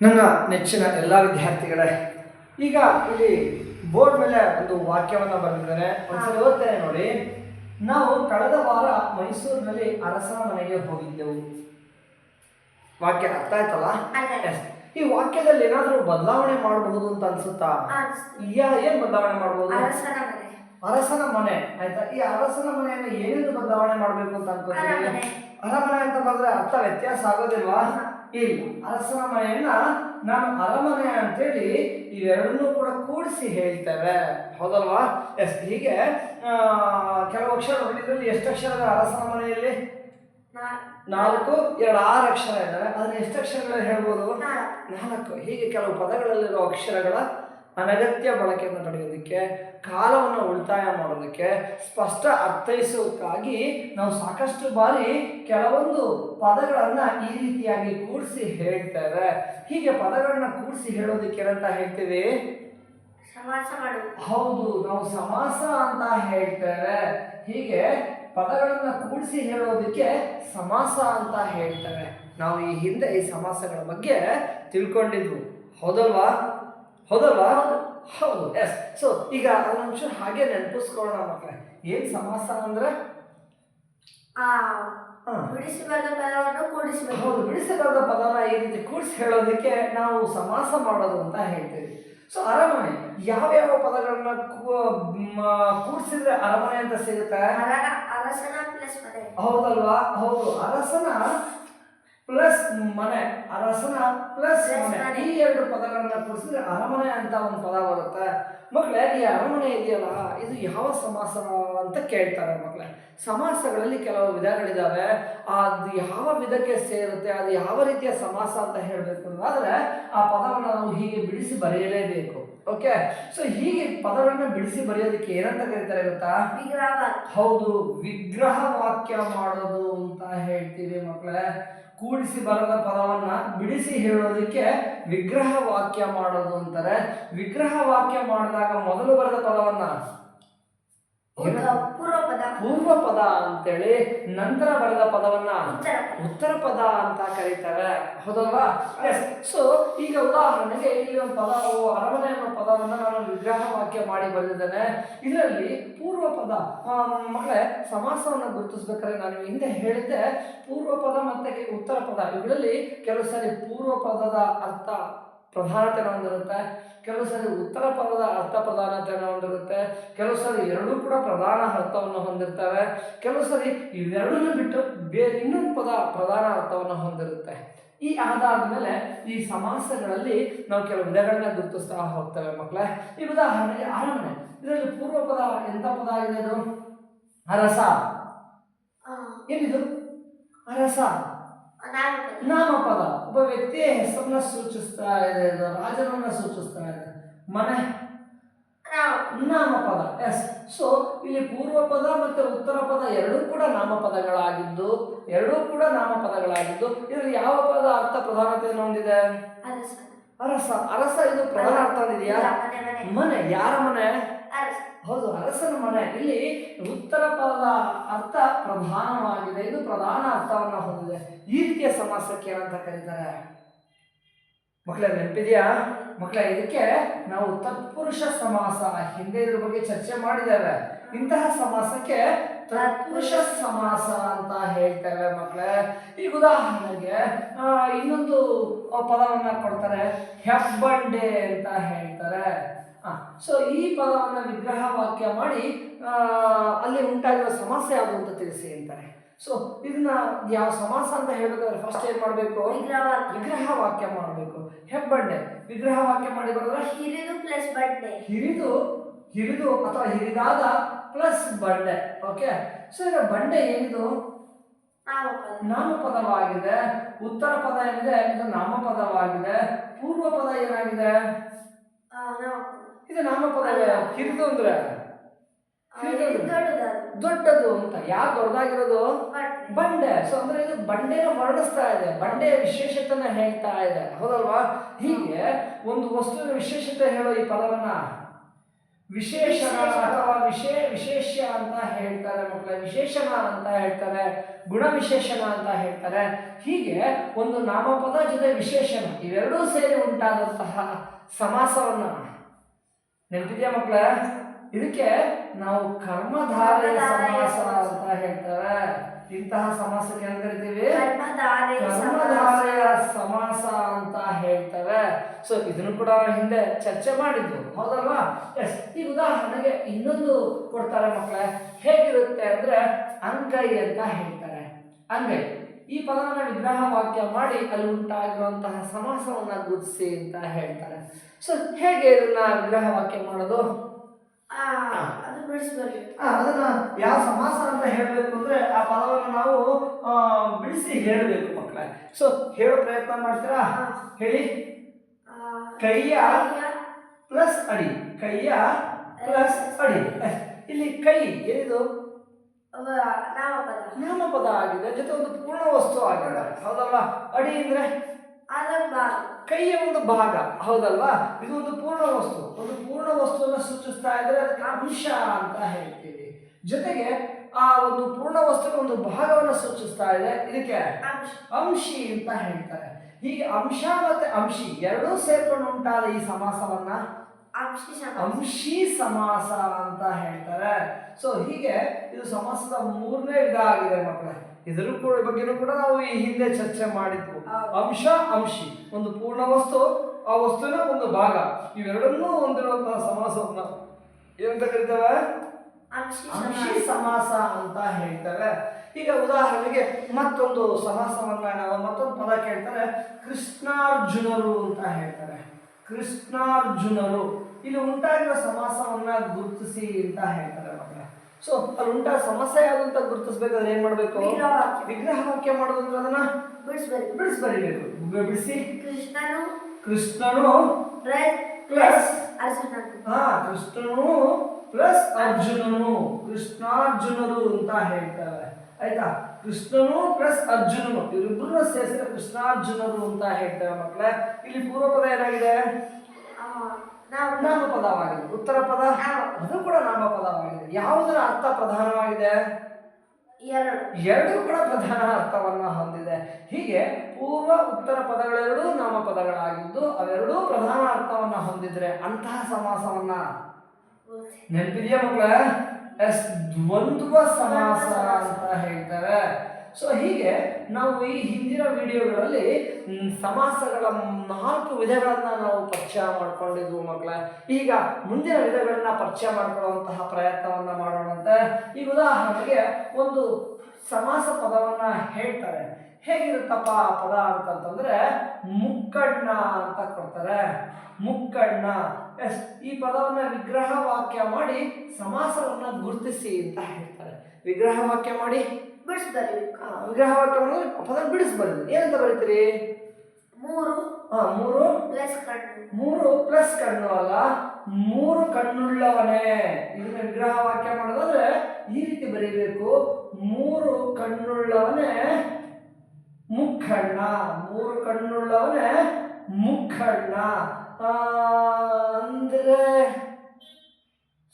ನನ್ನ ನೆಚ್ಚಿನ ಎಲ್ಲ ವಿದ್ಯಾರ್ಥಿಗಳೇ ಈಗ ಇಲ್ಲಿ ಬೋರ್ಡ್ ಮೇಲೆ ಒಂದು ವಾಕ್ಯವನ್ನು ಬರೆದಿದ್ದಾರೆ. ಒಂದ್ಸಲ ಓದ್ತೇನೆ ನೋಡಿ. ನಾವು ಕಳೆದ ವಾರ ಮೈಸೂರಿನಲ್ಲಿ ಅರಸನ ಮನೆಗೆ ಹೋಗಿದ್ದೆವು. ವಾಕ್ಯ ಅರ್ಥ ಆಯ್ತಲ್ಲ? ಈ ವಾಕ್ಯದಲ್ಲಿ ಏನಾದರೂ ಬದಲಾವಣೆ ಮಾಡಬಹುದು ಅಂತ ಅನ್ಸುತ್ತಾ? ಯಾ ಏನ್ ಬದಲಾವಣೆ ಮಾಡಬಹುದು ಅರಸನ ಮನೆ. ಆಯ್ತಾ? ಈ ಅರಸನ ಮನೆಯನ್ನು ಏನೇನು ಬದಲಾವಣೆ ಮಾಡಬೇಕು ಅಂತ ಅನ್ಕೋತೀವಿ. ಅರಮನೆ. ಅಂತ ಬಂದ್ರೆ ಅರ್ಥ ವ್ಯತ್ಯಾಸ ಆಗೋದಿಲ್ವಾ? ಇಲ್ಲ. ಅರಸನ ಮನೆಯನ್ನ ನಾನು ಅರಮನೆ ಅಂತೇಳಿ ಇವೆರಡನ್ನೂ ಕೂಡ ಕೂಡಿಸಿ ಹೇಳ್ತೇವೆ. ಹೌದಲ್ವಾ? ಎಸ್ ಹೀಗೆ ಕೆಲವು ಅಕ್ಷರ ಹೊಡಿದ್ರಲ್ಲಿ ಎಷ್ಟು ಅಕ್ಷರ ಇದೆ ಅರಸನ ಮನೆಯಲ್ಲಿ ನಾಲ್ಕು ಎರಡು ಆರು ಅಕ್ಷರ ಇದ್ದಾವೆ. ಅದನ್ನ ಎಷ್ಟು ಅಕ್ಷರಗಳು ಹೇಳ್ಬೋದು. ನಾಲ್ಕು. ಹೀಗೆ ಕೆಲವು ಪದಗಳಲ್ಲಿರುವ ಅಕ್ಷರಗಳ ಅನಗತ್ಯ ಬಳಕೆಯನ್ನು ತಡೆಯೋದಕ್ಕೆ ಕಾಲವನ್ನು ಉಳಿತಾಯ ಮಾಡೋದಕ್ಕೆ ಸ್ಪಷ್ಟ ಅರ್ಥೈಸೋದಕ್ಕಾಗಿ ನಾವು ಸಾಕಷ್ಟು ಬಾರಿ ಕೆಲವೊಂದು ಪದಗಳನ್ನು ಈ ರೀತಿಯಾಗಿ ಕೂಡಿಸಿ ಹೇಳ್ತೇವೆ ಹೀಗೆ ಪದಗಳನ್ನ ಕೂಡಿಸಿ ಹೇಳೋದಕ್ಕೆ ಏನಂತ ಹೇಳ್ತೀವಿ? ಸಮಾಸ ಹೌದು ನಾವು ಸಮಾಸ ಅಂತ ಹೇಳ್ತೇವೆ ಹೀಗೆ ಪದಗಳನ್ನ ಕೂಡಿಸಿ ಹೇಳೋದಕ್ಕೆ ಸಮಾಸ ಅಂತ ಹೇಳ್ತೇವೆ ನಾವು ಈ ಹಿಂದೆ ಈ ಸಮಾಸಗಳ ಬಗ್ಗೆ ತಿಳ್ಕೊಂಡಿದ್ವು. ಹೌದಲ್ವಾ? ಹೌದಲ್ವಾ ಹೌದು ಎಸ್ ಸೊ ಈಗ ಅದೊಂಚೂರು ಹಾಗೆ ನೆನಪಿಸ್ಕೊಳ್ಳೋಣ ಮಕ್ಕಳೇ. ಏನು ಸಮಾಸ ಅಂದ್ರೆ? ಆ ಹಾ. ಬಿಡಿಸಿ ಪದವನ್ನು ಕೂಡಿಸಬೇಕು. ಹೌದು ಬಿಡಿಸಲಾದ ಪದನ ಈ ರೀತಿ ಕೂಡಿಸಿ ಹೇಳೋದಕ್ಕೆ ನಾವು ಸಮಾಸ ಮಾಡೋದು ಅಂತ ಹೇಳ್ತೀವಿ. ಸೊ ಅರಮನೆ ಯಾವ್ಯಾವ ಪದಗಳನ್ನ ಕೂಡಿಸಿದ್ರೆ ಅರಮನೆ ಅಂತ ಸಿಗುತ್ತೆ? ಹೌದಲ್ವಾ? ಹೌದು ಅರಸನ ಪ್ಲಸ್ ಮನೆ ಅರಸನ ಪ್ಲಸ್ ಮನೆ. ಈ ಎರಡು ಪದಗಳನ್ನ ಕೂಡಿಸಿದ್ರೆ ಅರಮನೆ ಅಂತ ಒಂದು ಪದ ಬರುತ್ತೆ. ಮಕ್ಕಳೇ ಈ ಅರಮನೆ ಇದೆಯಲ್ಲ ಇದು ಯಾವ ಸಮಾಸ ಅಂತ ಕೇಳ್ತಾರೆ ಮಕ್ಕಳೇ ಸಮಾಸಗಳಲ್ಲಿ ಕೆಲವು ವಿಧಗಳಿದಾವೆ. ಅದು ಯಾವ ವಿಧಕ್ಕೆ ಸೇರುತ್ತೆ ಅದು ಯಾವ ರೀತಿಯ ಸಮಾಸ ಅಂತ ಹೇಳಬೇಕು ಆದರೆ ಆ ಪದವನ್ನು ನಾವು ಹೀಗೆ ಬಿಡಿಸಿ ಬರೆಯಲೇಬೇಕು. ಓಕೆ? ಸೊ ಹೀಗೆ ಪದಗಳನ್ನ ಬಿಡಿಸಿ ಬರೆಯೋದಕ್ಕೆ ಏನಂತ ಕರೀತಾರೆ ಗೊತ್ತಾ? ಹೌದು ವಿಗ್ರಹ ವಾಕ್ಯ ಮಾಡೋದು ಅಂತ ಹೇಳ್ತೀವಿ ಮಕ್ಕಳೇ ಕೂಡಿಸಿ ಬರದ ಪದವನ್ನ ಬಿಡಿಸಿ ಹೇಳೋದಕ್ಕೆ ವಿಗ್ರಹ ವಾಕ್ಯ ಮಾಡೋದು ಅಂತಾರೆ. ವಿಗ್ರಹ ವಾಕ್ಯ ಮಾಡಿದಾಗ ಮೊದಲು ಬರೆದ ಪದವನ್ನ ಪೂರ್ವ ಪದ ಅಂತೇಳಿ ನಂತರ ಬರೆದ ಪದವನ್ನ ಉತ್ತರ ಪದ. ಅಂತ ಕರೀತಾರೆ. ಹೌದಲ್ವಾ? ಸೊ ಈಗ ಉದಾಹರಣೆಗೆ ಇಲ್ಲಿ ಒಂದು ಪದ ಅರಮನೆ ಅನ್ನೋ ಪದವನ್ನ ನಾನು ವಿಗ್ರಹ ವಾಕ್ಯ ಮಾಡಿ ಬರೆದಿದ್ದೇನೆ. ಇದರಲ್ಲಿ ಪೂರ್ವ ಪದ ಮಕ್ಕಳೇ ಸಮಾಸವನ್ನು ಗುರುತಿಸ್ಬೇಕಾದ್ರೆ ನಾನು ಹಿಂದೆ ಹೇಳಿದ್ದೆ. ಪೂರ್ವ ಪದ ಮತ್ತೆ ಉತ್ತರ ಪದ ಇವುಗಳಲ್ಲಿ ಕೆಲವು ಸಾರಿ ಪೂರ್ವ ಪದದ ಅರ್ಥ ಪ್ರಧಾನತೆಯನ್ನು ಹೊಂದಿರುತ್ತೆ ಕೆಲವು ಸಾರಿ ಉತ್ತರ ಪದದ ಅರ್ಥ ಪ್ರಧಾನತೆಯನ್ನು ಹೊಂದಿರುತ್ತೆ ಕೆಲವು ಸಾರಿ ಎರಡೂ ಕೂಡ ಪ್ರಧಾನ ಅರ್ಥವನ್ನು ಹೊಂದಿರ್ತವೆ. ಕೆಲವು ಸರಿ ಇವೆರಡನ್ನೂ ಬಿಟ್ಟು ಬೇರೆ ಇನ್ನೊಂದು ಪದ ಪ್ರಧಾನ ಅರ್ಥವನ್ನು ಹೊಂದಿರುತ್ತೆ. ಈ ಆಧಾರದ ಮೇಲೆ ಈ ಸಮಾಸಗಳಲ್ಲಿ ನಾವು ಕೆಲವು ವಿಧಗಳನ್ನ ಗುರುತಿಸ್ತಾ ಹೋಗ್ತೇವೆ ಮಕ್ಕಳೇ. ಈ ಉದಾಹರಣೆಗೆ ಅರಮನೆ. ಇದರಲ್ಲಿ ಪೂರ್ವ ಪದ ಎಂಥ ಪದ ಆಗಿದೆ ಅದು ಅರಸ. ಏನಿದು? ಅರಸ. ನಾಮಪದ. ಒಬ್ಬ ವ್ಯಕ್ತಿಯ ಹೆಸರನ್ನ ಸೂಚಿಸ್ತಾ ಇದೆ ಇದು ರಾಜನನ್ನ ಸೂಚಿಸ್ತಾ ಇದೆ. ಮನೆ. ನಾಮಪದ. ಎಸ್ ಸೊ ಇಲ್ಲಿ ಪೂರ್ವ ಪದ ಮತ್ತು ಉತ್ತರ ಪದ ಎರಡೂ ಕೂಡ ನಾಮಪದಗಳಾಗಿದ್ದು ಎರಡೂ ಕೂಡ ನಾಮಪದಗಳಾಗಿದ್ದು ಇದರಲ್ಲಿ ಯಾವ ಪದ ಅರ್ಥ ಪ್ರಧಾನತೆಯನ್ನು ಹೊಂದಿದೆ? ಅರಸ ಅರಸ ಇದು ಪ್ರಧಾನ ಅರ್ಥ ಇದೆಯಾ ಮನೆ. ಯಾರ ಮನೆ? ಹೌದು ಅರಸನ ಮನೆ. ಇಲ್ಲಿ ಉತ್ತರ ಪದದ ಅರ್ಥ ಪ್ರಧಾನವಾಗಿದೆ. ಇದು ಪ್ರಧಾನ ಅರ್ಥವನ್ನು ಹೊಂದಿದೆ. ಈ ರೀತಿಯ ಸಮಾಸಕ್ಕೆ ಏನಂತ ಕರೀತಾರೆ? ಮಕ್ಕಳ ನೆನಪಿದೆಯಾ? ಮಕ್ಕಳ ಇದಕ್ಕೆ ನಾವು ತತ್ಪುರುಷ ಸಮಾಸ ಹಿಂದೆ ಇದ್ರ ಬಗ್ಗೆ ಚರ್ಚೆ ಮಾಡಿದ್ದೇವೆ. ಇಂತಹ ಸಮಾಸಕ್ಕೆ ತತ್ಪುರುಷ ಸಮಾಸ ಅಂತ ಹೇಳ್ತೇವೆ ಮಕ್ಕಳೇ. ಈಗ ಉದಾಹರಣೆಗೆ ಇನ್ನೊಂದು ಪದವನ್ನ ಕೊಡ್ತಾರೆ ಹೆಬ್ಬಂಡೆ ಅಂತ ಹೇಳ್ತಾರೆ. ಸೊ ಈ ಪದವನ್ನು ವಿಗ್ರಹ ವಾಕ್ಯ ಮಾಡಿ ಅಲ್ಲಿ ಉಂಟಾಗಿರೋ ಸಮಸ್ಯೆ ಯಾವುದು ಅಂತ ತಿಳಿಸಿ ಅಂತಾರೆ. ಸೊ ಇದನ್ನ ಯಾವ ಸಮಾಸ ಅಂತ ಹೇಳ್ಬೇಕಾದ್ರೆ ಫಸ್ಟ್ ಏನ್ ಮಾಡಬೇಕು? ವಿಗ್ರಹ ವಿಗ್ರಹ ವಾಕ್ಯ ಮಾಡಬೇಕು. ಹೆಬ್ಬಂಡೆ ವಿಗ್ರಹ ವಾಕ್ಯ ಮಾಡಿ ಬರೋದ್ರೆ ಹಿರಿದು ಪ್ಲಸ್ ಬಂಡೆ ಹಿರಿದು ಹಿರಿದು ಅಥವಾ ಹಿರಿದಾದ ಪ್ಲಸ್ ಬಂಡೆ ಓಕೆ ಸೊ ಈಗ ಬಂಡೆ ಏನಿದು? ನಾಮಪದವಾಗಿದೆ ಉತ್ತರ ಪದ ಏನಿದೆ? ಇದು ನಾಮಪದವಾಗಿದೆ ಪೂರ್ವ ಪದ ಏನಾಗಿದೆ? ಇದು ನಾಮಪದವೇ ಹಿರಿದು ಅಂದ್ರೆ? ದೊಡ್ಡದು ಅಂತ. ಯಾವ ದೊಡ್ಡದಾಗಿರೋದು? ಬಂಡೆ. ಬಂಡೆ. ಸೊ ಅಂದ್ರೆ ಇದು ಬಂಡೆನ ಹೊರಡಿಸ್ತಾ ಇದೆ. ಬಂಡೆಯ ವಿಶೇಷತೆನ ಹೇಳ್ತಾ ಇದೆ. ಹೌದಲ್ವಾ? ಹೀಗೆ ಒಂದು ವಸ್ತುವಿನ ವಿಶೇಷತೆ ಹೇಳೋ ಈ ಪದವನ್ನ ವಿಶೇಷಣ ಅಥವಾ ವಿಶೇ ವಿಶೇಷ ಅಂತ ಹೇಳ್ತಾರೆ ಮಕ್ಕಳ ವಿಶೇಷಣ ಅಂತ ಹೇಳ್ತಾರೆ, ಗುಣ ವಿಶೇಷಣ ಅಂತ ಹೇಳ್ತಾರೆ, ಹೀಗೆ ಒಂದು ನಾಮಪದ ಜೊತೆ ವಿಶೇಷಣ ಇವೆರಡೂ ಸೇರಿ ಉಂಟಾದಂತಹ ಸಮಾಸವನ್ನ ನೆನಪಿದೆಯಾ ಮಕ್ಕಳ? ಇದಕ್ಕೆ ನಾವು ಕರ್ಮಧಾರೆಯ ಸಮಾಸ ಅಂತ ಹೇಳ್ತಾರೆ ಇಂತಹ ಸಮಾಸಕ್ಕೆ ಏನ್ ಕರಿತೀವಿ? ಕರ್ಮಧಾರೆ ಕರ್ಮಧಾರೆಯ ಸಮಾಸ ಅಂತ ಹೇಳ್ತೇವೆ. ಸೊ ಇದನ್ನು ಕೂಡ ಹಿಂದೆ ಚರ್ಚೆ ಮಾಡಿದ್ವು ಹೌದಲ್ವಾ? ಎಸ್ ಈ ಉದಾಹರಣೆಗೆ ಇನ್ನೊಂದು ಕೊಡ್ತಾರೆ ಮಕ್ಕಳೇ. ಹೇಗಿರುತ್ತೆ ಅಂದ್ರೆ ಅಂಗೈ ಅಂತ ಹೇಳ್ತಾರೆ. ಅಂಗೈ. ಈ ಪದವನ್ನು ವಿಗ್ರಹ ವಾಕ್ಯ ಮಾಡಿ ಅಲ್ಲಿ ಉಂಟಾಗಿರುವಂತಹ ಸಮಾಸವನ್ನ ಗುರುತಿಸಿ ಅಂತ ಹೇಳ್ತಾರೆ. ಸೊ ಹೇಗೆ ಇದನ್ನ ವಿಗ್ರಹ ವಾಕ್ಯ ಮಾಡೋದು? ಅದನ್ನ ಯಾವ ಸಮಾಸ ಅಂತ ಹೇಳಬೇಕು ಅಂದ್ರೆ ಆ ಪದವನ್ನು ನಾವು ಬಿಡಿಸಿ ಹೇಳಬೇಕು ಮಕ್ಕಳ. ಸೊ ಹೇಳೋ ಪ್ರಯತ್ನ ಮಾಡ್ತೀರಾ? ಹೇಳಿ. ಕೈಯ ಪ್ಲಸ್ ಅಡಿ. ಕೈಯ ಪ್ಲಸ್ ಅಡಿ. ಇಲ್ಲಿ ಕೈ ಏನಿದು? ನಾಮಪದ. ನಾಮಪದ ಆಗಿದೆ. ಜೊತೆ ಒಂದು ಪೂರ್ಣ ವಸ್ತು ಆಗಿದೆ. ಹೌದಲ್ವಾ? ಅಡಿ ಅಂದ್ರೆ? ಕೈಯ ಒಂದು ಭಾಗ. ಹೌದಲ್ವಾ? ಇದು ಒಂದು ಪೂರ್ಣ ವಸ್ತು. ಒಂದು ಪೂರ್ಣ ವಸ್ತುವನ್ನು ಸೂಚಿಸ್ತಾ ಇದ್ರೆ ಅದಕ್ಕೆ ಅಂಶ ಅಂತ ಹೇಳ್ತೀವಿ. ಜೊತೆಗೆ ಆ ಒಂದು ಪೂರ್ಣ ವಸ್ತುವಿನ ಒಂದು ಭಾಗವನ್ನು ಸೂಚಿಸ್ತಾ ಇದೆ. ಇದಕ್ಕೆ ಅಂಶ. ಅಂತ ಹೇಳ್ತಾರೆ. ಹೀಗೆ ಅಂಶ ಮತ್ತೆ ಅಂಶಿ ಎರಡೂ ಸೇರ್ಕೊಂಡು ಉಂಟಾದ ಈ ಸಮಾಸವನ್ನ? ಅಂಶಿ ಸಮ ಅಂಶಿ ಸಮಾಸ ಅಂತ ಹೇಳ್ತಾರೆ. ಸೊ ಹೀಗೆ ಇದು ಸಮಾಸದ ಮೂರನೇ ವಿಧ ಆಗಿದೆ ಮಕ್ಕಳೇ. ಇದರ ಕೂಡ ಬಗ್ಗೆನೂ ಕೂಡ ನಾವು ಈ ಹಿಂದೆ ಚರ್ಚೆ ಮಾಡಿದ್ವು. ಅಂಶ ಅಂಶಿ. ಒಂದು ಪೂರ್ಣ ವಸ್ತು ಆ ವಸ್ತುವಿನ ಒಂದು ಭಾಗ. ಇವೆರಡನ್ನೂ ಹೊಂದಿರುವಂತಹ ಸಮಾಸವನ್ನ ಏನಂತ ಕರಿತೇವೆ? ಅಂಶಿ ಅಂಶಿ ಸಮಾಸ ಅಂತ ಹೇಳ್ತೇವೆ. ಈಗ ಉದಾಹರಣೆಗೆ ಮತ್ತೊಂದು ಸಮಾಸವನ್ನ ನಾವು ಮತ್ತೊಂದು ಪದ ಕೇಳ್ತಾರೆ. ಕೃಷ್ಣಾರ್ಜುನರು ಅಂತ ಹೇಳ್ತಾರೆ. ಕೃಷ್ಣಾರ್ಜುನರು. ಇಲ್ಲಿ ಉಂಟಾಗಿರುವ ಸಮಾಸವನ್ನ ಗುರುತಿಸಿ ಅಂತ ಹೇಳ್ತಾರೆ. ಸೊ ಅಲ್ಲಿ ಉಂಟಾದ ಸಮಸ್ಯೆ ಯಾವುದು ಅಂತ ಗುರುತಿಸ್ಬೇಕಾದ್ರೆ ಏನ್ ಮಾಡ್ಬೇಕು? ವಿಗ್ರಹ ವಾಕ್ಯ. ಮಾಡೋದಂದ್ರೆ ಅದನ್ನ ಬಿಡಿಸ್ಬರಿಬೇಕು. ಬಿಡಿಸಿ ಬರಿಬೇಕು ಬಿಡಿಸಿ. ಕೃಷ್ಣನು ಕೃಷ್ಣನು ಪ್ಲಸ್ ಹಾ ಕೃಷ್ಣನು ಪ್ಲಸ್ ಅರ್ಜುನನು. ಕೃಷ್ಣಾರ್ಜುನರು ಅಂತ ಹೇಳ್ತಾರೆ. ಆಯ್ತಾ? ಕೃಷ್ಣನು ಪ್ಲಸ್ ಅರ್ಜುನನು. ಇವರಿಬ್ಬರನ್ನ ಸೇರಿಸಿದ್ರೆ ಕೃಷ್ಣಾರ್ಜುನರು ಅಂತ ಹೇಳ್ತಾರೆ ಮಕ್ಕಳೇ ಇಲ್ಲಿ ಪೂರ್ವ ಪದ ಏನಾಗಿದೆ? ಆ, ಪದವಾಗಿದೆ ನಾಮಪದವಾಗಿದೆ. ಉತ್ತರ ಪದ? ಅದು ಕೂಡ ನಾಮಪದವಾಗಿದೆ. ಯಾವುದರ ಅರ್ಥ ಪ್ರಧಾನವಾಗಿದೆ? ಎರಡು. ಎರಡೂ ಕೂಡ ಪ್ರಧಾನ ಅರ್ಥವನ್ನು ಹೊಂದಿದೆ. ಹೀಗೆ ಪೂರ್ವ ಉತ್ತರ ಪದಗಳೆರಡೂ ನಾಮಪದಗಳಾಗಿದ್ದು ಅವೆರಡೂ ಪ್ರಧಾನ ಅರ್ಥವನ್ನು ಹೊಂದಿದ್ರೆ ಅಂತಹ ಸಮಾಸವನ್ನ? ನೆನಪಿದೆಯಾ ಮಕ್ಕಳ ಎಸ್ ದ್ವಂದ್ವ ಸಮಾಸ ಅಂತ ಹೇಳ್ತಾರೆ ಸೊ ಹೀಗೆ ನಾವು ಈ ಹಿಂದಿನ ವಿಡಿಯೋಗಳಲ್ಲಿ ಸಮಾಸಗಳ ನಾಲ್ಕು ವಿಧಗಳನ್ನು ನಾವು ಪರಿಚಯ ಮಾಡ್ಕೊಂಡಿದ್ವು ಮಕ್ಕಳ ಈಗ ಮುಂದಿನ ವಿಧಗಳನ್ನ ಪರಿಚಯ ಮಾಡ್ಕೊಳ್ಳುವಂತಹ ಪ್ರಯತ್ನವನ್ನ ಮಾಡೋಣಂತೆ ಈಗ ಉದಾಹರಣೆಗೆ ಒಂದು ಸಮಾಸ ಪದವನ್ನ ಹೇಳ್ತಾರೆ. ಹೇಗಿರುತ್ತಪ್ಪ ಆ ಪದ ಅಂತಂತಂದ್ರೆ, ಮುಕ್ಕಣ್ಣ ಅಂತ ಕೊಡ್ತಾರೆ. ಮುಕ್ಕಣ್ಣ. ಎಸ್, ಈ ಪದವನ್ನ ವಿಗ್ರಹ ವಾಕ್ಯ ಮಾಡಿ ಸಮಾಸವನ್ನು ಗುರುತಿಸಿ ಅಂತ ಹೇಳ್ತಾರೆ. ವಿಗ್ರಹ ವಾಕ್ಯ ಮಾಡಿ. ಬಿಡಿಸ್ಬರ್ರಿ ಆ, ವಿಗ್ರಹ ಪದ ಬಿಡಿಸಿ ಬರೀರಿ ಏನಂತ ಬರೀತೀರಿ? ಮೂರು ಹಾ ಮೂರು ಪ್ಲಸ್ ಕಣ್ಣು. ಮೂರು ಪ್ಲಸ್ ಕಣ್ಣು ಅಲ್ಲ ಮೂರು ಕಣ್ಣುಳ್ಳವನೇ. ಇದನ್ನ ವಿಗ್ರಹ ವಾಕ್ಯ ಮಾಡೋದಾದ್ರೆ ಈ ರೀತಿ ಬರೀಬೇಕು. ಮೂರು ಕಣ್ಣುಳ್ಳವನೇ ಮುಖಣ್ಣ. ಮೂರು ಕಣ್ಣುಳ್ಳವನೇ ಮುಖಣ್ಣ. ಆ, ಅಂದ್ರೆ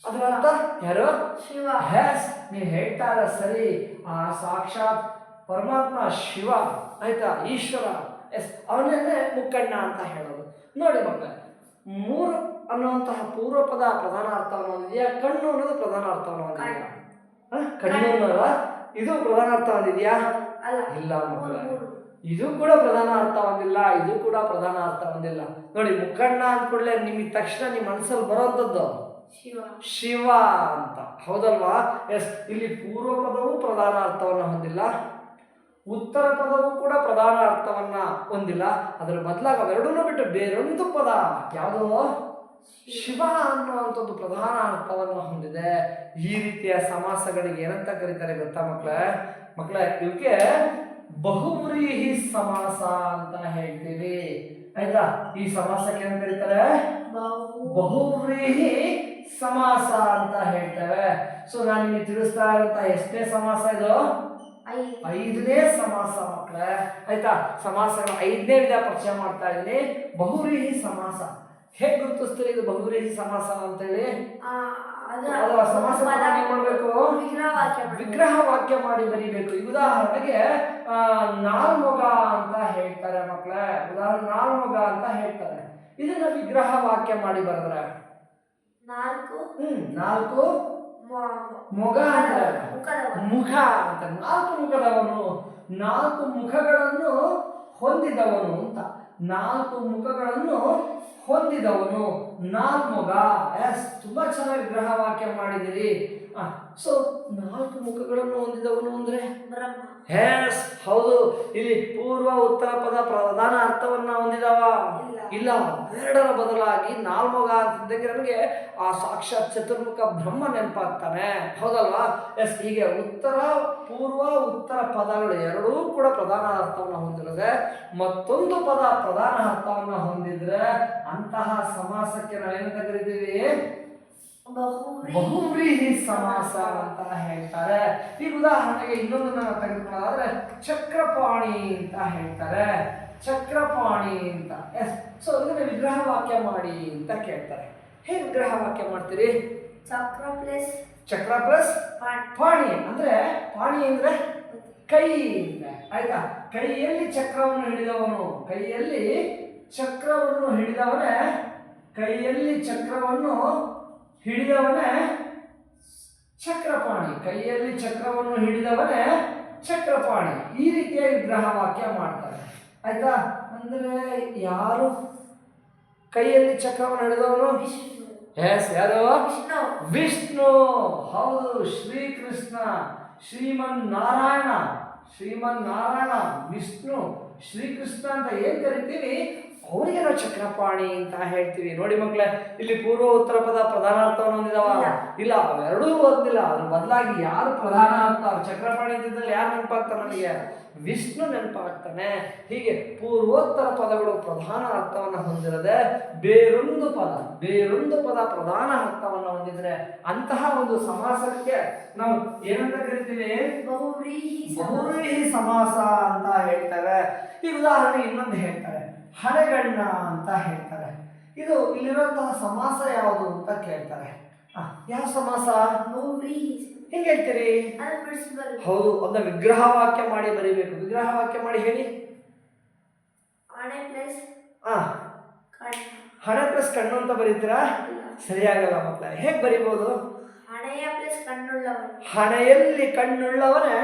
ಅದರ ಅರ್ಥ ಯಾರು? ಶಿವ. ಎಸ್ ನೀವು ಹೇಳ್ತಾರ ಸರಿ ಆ ಸಾಕ್ಷಾತ್ ಪರಮಾತ್ಮ ಶಿವ ಆಯ್ತಾ? ಈಶ್ವರ. ಎಸ್ ಅವನನ್ನೇ ಮುಕ್ಕಣ್ಣ ಅಂತ ಹೇಳೋದು. ನೋಡಿ ಮಕ್ಕಳೇ ಮೂರು ಅನ್ನುವಂತಹ ಪೂರ್ವ ಪದ ಪ್ರಧಾನ ಅರ್ಥವನ್ನು ಹೊಂದಿದೆಯಾ ಕಣ್ಣು ಅನ್ನೋದು ಪ್ರಧಾನ ಅರ್ಥವನ್ನು ಹೊಂದಿದೆಯಾ? ಕಣ್ಣು. ಅನ್ನೋದ? ಇದು ಪ್ರಧಾನ ಅರ್ಥ ಹೊಂದಿದೆಯಾ ಅಲ್ಲ ಇಲ್ಲ ಮಕ್ಕಳ. ಇದು ಕೂಡ ಪ್ರಧಾನ ಅರ್ಥ ಹೊಂದಿಲ್ಲ ಇದು ಕೂಡ ಪ್ರಧಾನ ಅರ್ಥ ಹೊಂದಿಲ್ಲ ನೋಡಿ ಮುಖಂಡ ಅಂದ್ಕೊಳ್ಳೆ ನಿಮಗೆ ತಕ್ಷಣ ನಿಮ್ಮ ಮನಸ್ಸಲ್ಲಿ ಬರೋಂಥದ್ದು. ಶಿವ. ಅಂತ. ಹೌದಲ್ವಾ? ಎಸ್ ಇಲ್ಲಿ ಪೂರ್ವ ಪದವು ಪ್ರಧಾನ ಅರ್ಥವನ್ನು ಹೊಂದಿಲ್ಲ. ಉತ್ತರ ಪದವು ಕೂಡ ಪ್ರಧಾನ ಅರ್ಥವನ್ನ ಹೊಂದಿಲ್ಲ. ಅದರ ಬದಲಾಗಿ ಅವೆರಡನ್ನೂ ಬಿಟ್ಟು ಬೇರೊಂದು ಪದ. ಯಾವುದು? ಶಿವ ಅನ್ನುವಂಥದ್ದು ಪ್ರಧಾನ ಅರ್ಥವನ್ನು ಹೊಂದಿದೆ. ಈ ರೀತಿಯ ಸಮಾಸಗಳಿಗೆ ಏನಂತ ಕರೀತಾರೆ ಗೊತ್ತಾ ಮಕ್ಕಳೇ ಮಕ್ಕಳೇ ಇವಕ್ಕೆ ಬಹುವ್ರೀಹಿ ಸಮಾಸ ಅಂತ ಹೇಳ್ತೀವಿ. ಆಯ್ತಾ? ಈ ಸಮಾಸಕ್ಕೆ ಏನಂತ ಕರೀತಾರೆ? ಬಹು ಬಹುವ್ರೀಹಿ ಸಮಾಸ ಅಂತ ಹೇಳ್ತೇವೆ. ಸೊ ನಾನು ನಿಮಗೆ ತಿಳಿಸ್ತಾ ಇರುವಂತ ಎಷ್ಟನೇ ಸಮಾಸ ಇದು? ಐದು. ಐದನೇ ಸಮಾಸ ಮಕ್ಕಳೇ ಆಯ್ತಾ? ಸಮಾಸಗಳ ಐದನೇ ವಿಧ ಪರಿಚಯ ಮಾಡ್ತಾ ಇದ್ದೀನಿ. ಬಹುರೀಹಿ ಸಮಾಸ. ಹೇಗೆ ಗುರುತಿಸ್ತೀರಿ ಇದು ಬಹುವ್ರೀಹಿ ಸಮಾಸ ಅಂತೇಳಿ? ಸಮಾಸ ಮಾಡಬೇಕು? ವಿಗ್ರಹ ವಾಕ್ಯ ಮಾಡಿ ಬರೀಬೇಕು. ಈ ಉದಾಹರಣೆಗೆ ನಾಲ್ಮೊಗ ಅಂತ ಹೇಳ್ತಾರೆ ಮಕ್ಕಳೇ ಉದಾಹರಣೆ ನಾಲ್ಮೊಗ ಅಂತ ಹೇಳ್ತಾರೆ. ಇದನ್ನ ವಿಗ್ರಹ ವಾಕ್ಯ ಮಾಡಿ ಬರೆದ್ರೆ. ನಾಲ್ಕು ಹ್ಮ್ ನಾಲ್ಕು ಮೊಗ ಮುಖ ಅಂತ ನಾಲ್ಕು ಮುಖದವನು. ನಾಲ್ಕು ಮುಖಗಳನ್ನು ಹೊಂದಿದವನು ಅಂತ. ನಾಲ್ಕು ಮುಖಗಳನ್ನು ಹೊಂದಿದವನು. ನಾಲ್ಮೊಗ. ಎಸ್ ತುಂಬಾ ಚೆನ್ನಾಗಿ ವಿಗ್ರಹ ವಾಕ್ಯ ಮಾಡಿದಿರಿ ಸೊ ನಾಲ್ಕು ಮುಖಗಳನ್ನು ಹೊಂದಿದವನು ಅಂದ್ರೆ? ಹೌದು. ಇಲ್ಲಿ ಪೂರ್ವ ಉತ್ತರ ಪದ ಪ್ರಧಾನ ಅರ್ಥವನ್ನ ಹೊಂದಿದವ. ಇಲ್ಲ. ಎರಡರ ಬದಲಾಗಿ ನಾಲ್ಮಗ ಅಂತಿದ್ದಂಗೆ ನಮಗೆ ಆ ಸಾಕ್ಷಾತ್ ಚತುರ್ಮುಖ ಬ್ರಹ್ಮ ನೆನಪಾಗ್ತಾನೆ. ಹೌದಲ್ವಾ? ಎಸ್, ಹೀಗೆ ಉತ್ತರ, ಪೂರ್ವ, ಉತ್ತರ ಪದಗಳು ಎರಡೂ ಕೂಡ ಪ್ರಧಾನ ಅರ್ಥವನ್ನು ಹೊಂದಿರದೆ, ಮತ್ತೊಂದು ಪದ ಪ್ರಧಾನ ಅರ್ಥವನ್ನು ಹೊಂದಿದ್ರೆ ಅಂತಹ ಸಮಾಸಕ್ಕೆ ನಾವೇನಂತ ಕರಿತೀವಿ? ಬಹುವ್ರೀಹಿ ಸಮಾಸ ಅಂತ ಹೇಳ್ತಾರೆ. ಈಗ ಉದಾಹರಣೆಗೆ ಇನ್ನೊಂದನ್ನ ತೆಗೆದುಕೊಳ್ಳೋದಾದ್ರೆ ಚಕ್ರಪಾಣಿ ಅಂತ ಹೇಳ್ತಾರೆ. ಚಕ್ರಪಾಣಿ ಅಂತ. ಎಸ್ ಸೊ ಅದನ್ನ ವಿಗ್ರಹ ವಾಕ್ಯ ಮಾಡಿ ಅಂತ ಕೇಳ್ತಾರೆ. ಹೇಗೆ ವಿಗ್ರಹ ವಾಕ್ಯ ಮಾಡ್ತೀರಿ? ಚಕ್ರ ಪ್ಲಸ್ ಚಕ್ರ ಪ್ಲಸ್ ಪಾಣಿ. ಪಾಣಿ. ಅಂದ್ರೆ ಪಾಣಿ ಅಂದ್ರೆ ಕೈ ಅಂತ ಆಯ್ತಾ? ಕೈಯಲ್ಲಿ ಚಕ್ರವನ್ನು ಹಿಡಿದವನು. ಕೈಯಲ್ಲಿ ಚಕ್ರವನ್ನು ಹಿಡಿದವನೇ ಕೈಯಲ್ಲಿ ಚಕ್ರವನ್ನು ಹಿಡಿದವನೇ ಚಕ್ರಪಾಣಿ. ಕೈಯಲ್ಲಿ ಚಕ್ರವನ್ನು ಹಿಡಿದವನೇ ಚಕ್ರಪಾಣಿ. ಈ ರೀತಿಯ ವಿಗ್ರಹ ವಾಕ್ಯ ಮಾಡ್ತಾರೆ. ಆಯ್ತಾ? ಅಂದರೆ ಯಾರು ಕೈಯಲ್ಲಿ ಚಕ್ರವನ್ನು ಹಿಡಿದವನು? ಎಸ್ ಯಾರು? ವಿಷ್ಣು. ವಿಷ್ಣು. ಹೌದು ಶ್ರೀಕೃಷ್ಣ. ಶ್ರೀಮನ್ ನಾರಾಯಣ ಶ್ರೀಮನ್ ನಾರಾಯಣ ವಿಷ್ಣು ಶ್ರೀಕೃಷ್ಣ ಅಂತ ಏನ್ ಕರಿತೀವಿ? ಅವರಿಗೆ ನಾವು ಚಕ್ರಪಾಣಿ ಅಂತ ಹೇಳ್ತೀವಿ. ನೋಡಿ ಮಕ್ಕಳೇ ಇಲ್ಲಿ ಪೂರ್ವ ಉತ್ತರ ಪದ ಪ್ರಧಾನ ಅರ್ಥವನ್ನು ಹೊಂದಿದಾವ. ಇಲ್ಲ. ಎರಡೂ ಅವೆರಡೂ ಹೊಂದಿಲ್ಲ ಅದ್ರ ಬದಲಾಗಿ ಯಾರು ಪ್ರಧಾನ ಅರ್ಥ ಚಕ್ರಪಾಣಿ ಅಂತಿದ್ದಲ್ಲಿ ಯಾರು ನೆನಪಾಗ್ತಾರೆ ನಮಗೆ? ವಿಷ್ಣು ನೆನಪಾಗ್ತಾನೆ. ಹೀಗೆ ಪೂರ್ವೋತ್ತರ ಪದಗಳು ಪ್ರಧಾನ ಅರ್ಥವನ್ನು ಹೊಂದಿರದೆ ಬೇರೊಂದು ಪದ ಬೇರೊಂದು ಪದ ಪ್ರಧಾನ ಅರ್ಥವನ್ನು ಹೊಂದಿದ್ರೆ ಅಂತಹ ಒಂದು ಸಮಾಸಕ್ಕೆ ನಾವು ಏನಂತ ಕರಿತೀವಿ? ಬಹುವ್ರೀಹಿ ಸಮಾಸ. ಅಂತ ಹೇಳ್ತಾರೆ. ಈಗ ಉದಾಹರಣೆ ಇನ್ನೊಂದು ಹೇಳ್ತಾರೆ. ಹಣೆಗಣ್ಣ ಅಂತ ಹೇಳ್ತಾರೆ. ಇದು ಇಲ್ಲಿರುವಂತಹ ಸಮಾಸ ಯಾವುದು ಅಂತ ಕೇಳ್ತಾರೆ. ಯಾವ ಸಮಾಸ? ಹೆಂಗ ಹೇಳ್ತೀರಿ? ಹೌದು ಅದನ್ನ ವಿಗ್ರಹ ವಾಕ್ಯ ಮಾಡಿ ಬರೀಬೇಕು. ವಿಗ್ರಹ ವಾಕ್ಯ ಮಾಡಿ ಹೇಳಿ. ಹಣೆ ಪ್ಲಸ್ ಕಣ್ಣು. ಹಣ ಪ್ಲಸ್ ಕಣ್ಣು ಅಂತ ಬರೀತೀರಾ. ಸರಿಯಾಗಲ್ಲ ಮಕ್ಕಳ. ಹೇಗೆ ಬರಿಬೋದು ಹಣೆಯ ಪ್ಲಸ್ ಕಣ್ಣುಳ್ಳವನು. ಹಣೆಯಲ್ಲಿ ಕಣ್ಣುಳ್ಳವನೇ?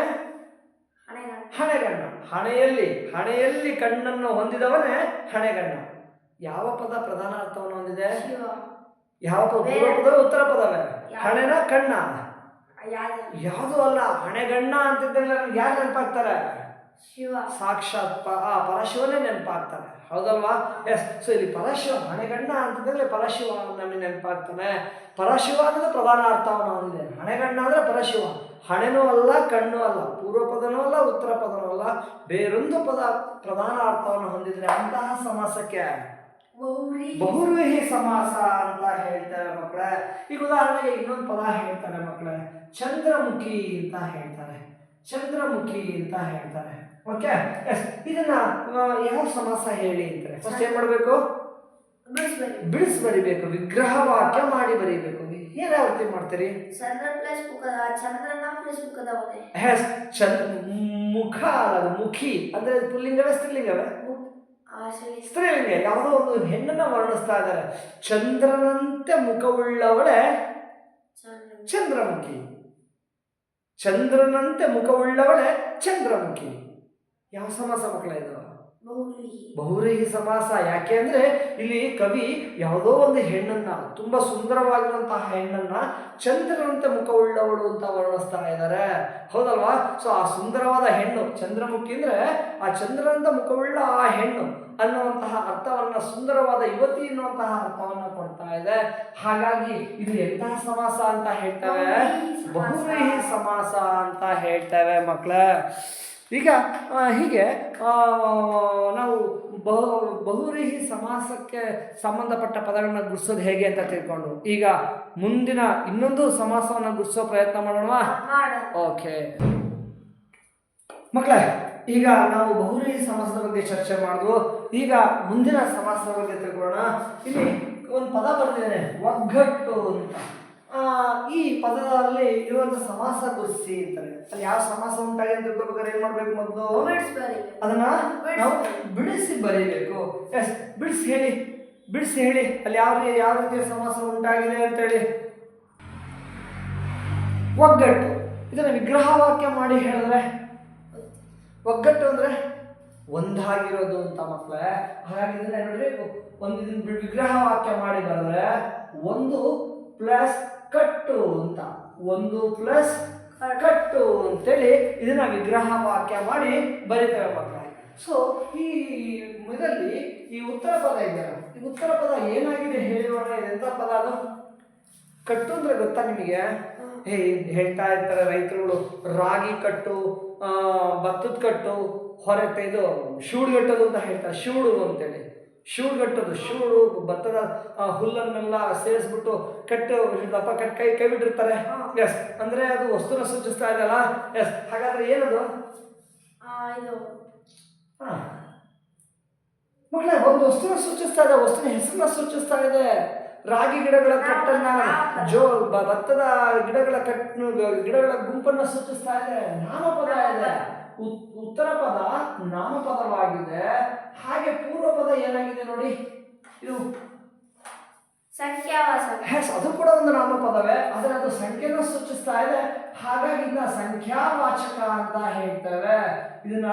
ಹಣೆಗಣ್ಣ. ಹಣೆಯಲ್ಲಿ ಹಣೆಯಲ್ಲಿ ಕಣ್ಣನ್ನು ಹೊಂದಿದವನೇ ಹಣೆಗಣ್ಣ. ಯಾವ ಪದ ಪ್ರಧಾನ ಅರ್ಥವನ್ನು ಹೊಂದಿದೆ? ಶಿವ. ಯಾವ ಪದ? ಪದ ಉತ್ತರ ಪದವೇ. ಹಣೆನ ಕಣ್ಣ. ಯಾವುದು ಅಲ್ಲ ಹಣೆಗಣ್ಣ ಅಂತಿದ್ದಾಗ ನಮ್ಗೆ ಯಾರು ನೆನಪಾಗ್ತಾರೆ? ಶಿವ. ಸಾಕ್ಷಾತ್ ಪ ಆ ಪರಶಿವನೇ ನೆನಪಾಗ್ತಾನೆ. ಹೌದಲ್ವಾ? ಎಸ್. ಸೊ ಇಲ್ಲಿ ಪರಶಿವ ಹಣೆಗಣ್ಣ ಅಂತಂದ್ರೆ ಪರಶಿವ ನಮಗೆ ನೆನಪಾಗ್ತಾನೆ. ಪರಶಿವ ಅನ್ನೋದು ಪ್ರಧಾನ ಅರ್ಥವನ್ನು ಹೊಂದಿದೆ. ಹಣೆಗಣ್ಣ ಅಂದ್ರೆ ಪರಶಿವ. ಹಣೆನೂ ಅಲ್ಲ ಕಣ್ಣು ಅಲ್ಲ ಪೂರ್ವ ಪದನೂ ಅಲ್ಲ ಉತ್ತರ ಪದನೂ ಅಲ್ಲ ಬೇರೊಂದು ಪದ ಪ್ರಧಾನ ಅರ್ಥವನ್ನು ಹೊಂದಿದ್ರೆ ಅಂತಹ ಸಮಾಸಕ್ಕೆ ಬಹುರ್ವಿಹಿ ಸಮಾಸ. ಅಂತ ಹೇಳ್ತಾರೆ ಮಕ್ಕಳೇ. ಈಗ ಉದಾಹರಣೆಗೆ ಇನ್ನೊಂದು ಪದ ಹೇಳ್ತಾರೆ ಮಕ್ಕಳೇ. ಚಂದ್ರಮುಖಿ ಅಂತ ಹೇಳ್ತಾರೆ. ಚಂದ್ರಮುಖಿ ಅಂತ ಹೇಳ್ತಾರೆ. ಓಕೆ? ಎಸ್ ಇದನ್ನ ಯಾವ ಸಮಾಸ ಹೇಳಿ ಅಂತಾರೆ? ಫಸ್ಟ್ ಏನ್ ಮಾಡಬೇಕು? ಬಿಡಿಸಿ ಬರಿಬೇಕು ವಿಗ್ರಹ ವಾಕ್ಯ ಮಾಡಿ ಬರೀಬೇಕು. ಏನ್ ಯಾವ ರೀತಿ ಮಾಡ್ತೀರಿ ಚಂದ್ರ ಪ್ಲಸ್ ಮುಖದ ಚಂದ್ರನ ಪ್ಲಸ್ ಮುಖದವನೇ ಮುಖ ಅಲ್ಲ ಮುಖಿ. ಅಂದ್ರೆ ಇದು ಪುಲ್ಲಿಂಗವೇ ಸ್ತ್ರೀಲಿಂಗವೇ ಆ ಸರಿ ಸ್ತ್ರೀಲಿಂಗ ಯಾವುದೋ ಒಂದು ಹೆಣ್ಣನ್ನ ವರ್ಣಿಸ್ತಾ ಇದ್ದಾರೆ. ಚಂದ್ರನಂತೆ ಮುಖವುಳ್ಳವಳೆ ಚಂದ್ರಮುಖಿ. ಚಂದ್ರನಂತೆ ಮುಖವುಳ್ಳವಳೆ ಚಂದ್ರಮುಖಿ. ಯಾವ ಸಮಾಸ ಮಕ್ಕಳ ಇದು? ಬಹುವ್ರೀಹಿ. ಸಮಾಸ. ಯಾಕೆ ಅಂದರೆ ಇಲ್ಲಿ ಕವಿ ಯಾವುದೋ ಒಂದು ಹೆಣ್ಣನ್ನ ತುಂಬಾ ಸುಂದರವಾಗಿರುವಂತಹ ಹೆಣ್ಣನ್ನ ಚಂದ್ರನಂತೆ ಮುಖವುಳ್ಳವಳು ಅಂತ ವರ್ಣಿಸ್ತಾ ಇದ್ದಾರೆ ಹೌದಲ್ವಾ? ಸೊ ಆ ಸುಂದರವಾದ ಹೆಣ್ಣು ಚಂದ್ರಮುಖಿ ಅಂದರೆ ಆ ಚಂದ್ರನಂತ ಮುಖವುಳ್ಳ ಆ ಹೆಣ್ಣು ಅನ್ನುವಂತಹ ಅರ್ಥವನ್ನ ಸುಂದರವಾದ ಯುವತಿ ಎನ್ನುವಂತಹ ಅರ್ಥವನ್ನ ಕೊಡ್ತಾ ಇದೆ. ಹಾಗಾಗಿ ಇದು ಎಂತಹ ಸಮಾಸ ಅಂತ ಹೇಳ್ತೇವೆ? ಬಹುರೀಹಿ ಸಮಾಸ. ಅಂತ ಹೇಳ್ತೇವೆ ಮಕ್ಕಳ ಈಗ ಹೀಗೆ ನಾವು ಬಹು ಬಹುರೀಹಿ ಸಮಾಸಕ್ಕೆ ಸಂಬಂಧಪಟ್ಟ ಪದಗಳನ್ನ ಗುರ್ಸೋದು ಹೇಗೆ ಅಂತ ತಿಳ್ಕೊಂಡು ಈಗ ಮುಂದಿನ ಇನ್ನೊಂದು ಸಮಾಸವನ್ನು ಗುರ್ಸೋ ಪ್ರಯತ್ನ ಮಾಡೋಣ. ಮಾಡ ಓಕೆ. ಮಕ್ಕಳೇ ಈಗ ನಾವು ಬಹುರೀಹಿ ಸಮಾಸದ ಬಗ್ಗೆ ಚರ್ಚೆ ಮಾಡಿದ್ವು ಈಗ ಮುಂದಿನ ಸಮಾಸದ ಬಗ್ಗೆ ತಿಳ್ಕೊಳ್ಳೋಣ. ಇಲ್ಲಿ ಒಂದು ಪದ ಬರ್ತಿದ್ದೇನೆ ಒಗ್ಗಟ್ಟು ಅಂತ. ಈ ಪದದಲ್ಲಿ ಇರುವಂತ ಸಮಾಸ ಗುಸ್ಸಿ ಅಂತಾರೆ. ಅಲ್ಲಿ ಯಾವ ಸಮಾಸ ಉಂಟಾಗಿ ಅಂತ ತಿಳ್ಕೊಬೇಕಾದ್ರೆ ಏನ್ ಮಾಡ್ಬೇಕು ಮೊದಲು? ಅದನ್ನ ನಾವು ಬಿಡಿಸಿ ಬರೀಬೇಕು. ಎಸ್ ಬಿಡಿಸಿ ಹೇಳಿ. ಬಿಡಿಸಿ ಹೇಳಿ. ಅಲ್ಲಿ ಯಾವ ಯಾವ ರೀತಿಯ ಸಮಾಸ ಉಂಟಾಗಿದೆ ಅಂತೇಳಿ ಒಗ್ಗಟ್ಟು. ಇದನ್ನ ವಿಗ್ರಹ ವಾಕ್ಯ ಮಾಡಿ ಹೇಳಿದ್ರೆ? ಒಗ್ಗಟ್ಟು ಅಂದ್ರೆ ಒಂದಾಗಿರೋದು ಅಂತ ಮಕ್ಕಳೇ ಹಾಗಾಗಿ ಇದನ್ನ ನೋಡ್ರಿ ಒಂದು ವಿಗ್ರಹ ವಾಕ್ಯ ಮಾಡಿ ಬರೆದ್ರೆ ಒಂದು ಪ್ಲಸ್ ಕಟ್ಟು ಅಂತ. ಒಂದು ಪ್ಲಸ್ ಕಟ್ಟು ಅಂತೇಳಿ ಇದನ್ನ ವಿಗ್ರಹ ವಾಕ್ಯ ಮಾಡಿ ಬರೀತಾರೆ ಮಕ್ಕಳ ಸೊ ಈ ಇದರಲ್ಲಿ ಈ ಉತ್ತರ ಪದ ಇದೆಯಲ್ಲ ಈ ಉತ್ತರ ಪದ ಏನಾಗಿದೆ ಹೇಳುವಾಗ ಇದೆಂತ ಪದ ಅದು? ಕಟ್ಟು ಅಂದ್ರೆ ಗೊತ್ತಾ ನಿಮಗೆ? ಹೇ, ಹೇಳ್ತಾ ಇರ್ತಾರೆ ರೈತರುಗಳು. ರಾಗಿ ಕಟ್ಟು ಭತ್ತದ ಕಟ್ಟು, ಹೊರತೆ ಇದು ಶೂಡ್ ಕಟ್ಟೋದು ಅಂತ ಹೇಳ್ತಾರೆ. ಶೂಡು ಅಂತೇಳಿ. ಶೂಡ್ ಕಟ್ಟೋದು ಶೂರು ಭತ್ತದ ಆ, ಹುಲ್ಲನ್ನೆಲ್ಲ ಸೇರಿಸ್ಬಿಟ್ಟು ಕಟ್ಟು ದಪ್ಪ ಕಟ್ ಕೈ ಕೈ ಬಿಟ್ಟಿರ್ತಾರೆ. ಎಸ್ ಅಂದ್ರೆ ಅದು ವಸ್ತುನ ಸೂಚಿಸ್ತಾ ಇದೆಯಲ್ಲ? ಎಸ್ ಹಾಗಾದ್ರೆ ಏನದು. ಮಕ್ಕಳೇ ಒಂದು ವಸ್ತುನ ಸೂಚಿಸ್ತಾ ಇದೆ ವಸ್ತುನ ಹೆಸರನ್ನ ಸೂಚಿಸ್ತಾ ಇದೆ. ರಾಗಿ ಗಿಡಗಳ ಕಟ್ಟನ್ನ ಜೋ ಭತ್ತದ ಗಿಡಗಳ ಕಟ್ ಗಿಡಗಳ ಗುಂಪನ್ನ ಸೂಚಿಸ್ತಾ ಇದೆ. ನಾಮಪದ ಇದೆ ಉತ್ತರ ಪದ ನಾಮಪದವಾಗಿದೆ ಹಾಗೆ ಪೂರ್ವ ಪದ ಏನಾಗಿದೆ ನೋಡಿ? ಇದು ಅದು ಕೂಡ ಒಂದು ನಾಮಪದವೇ ಆದರೆ ಅದು ಸಂಖ್ಯೆನ ಸೂಚಿಸ್ತಾ ಇದೆ. ಹಾಗಾಗಿ ಇದನ್ನ ಸಂಖ್ಯಾವಾಚಕ ಅಂತ ಹೇಳ್ತೇವೆ. ಇದನ್ನ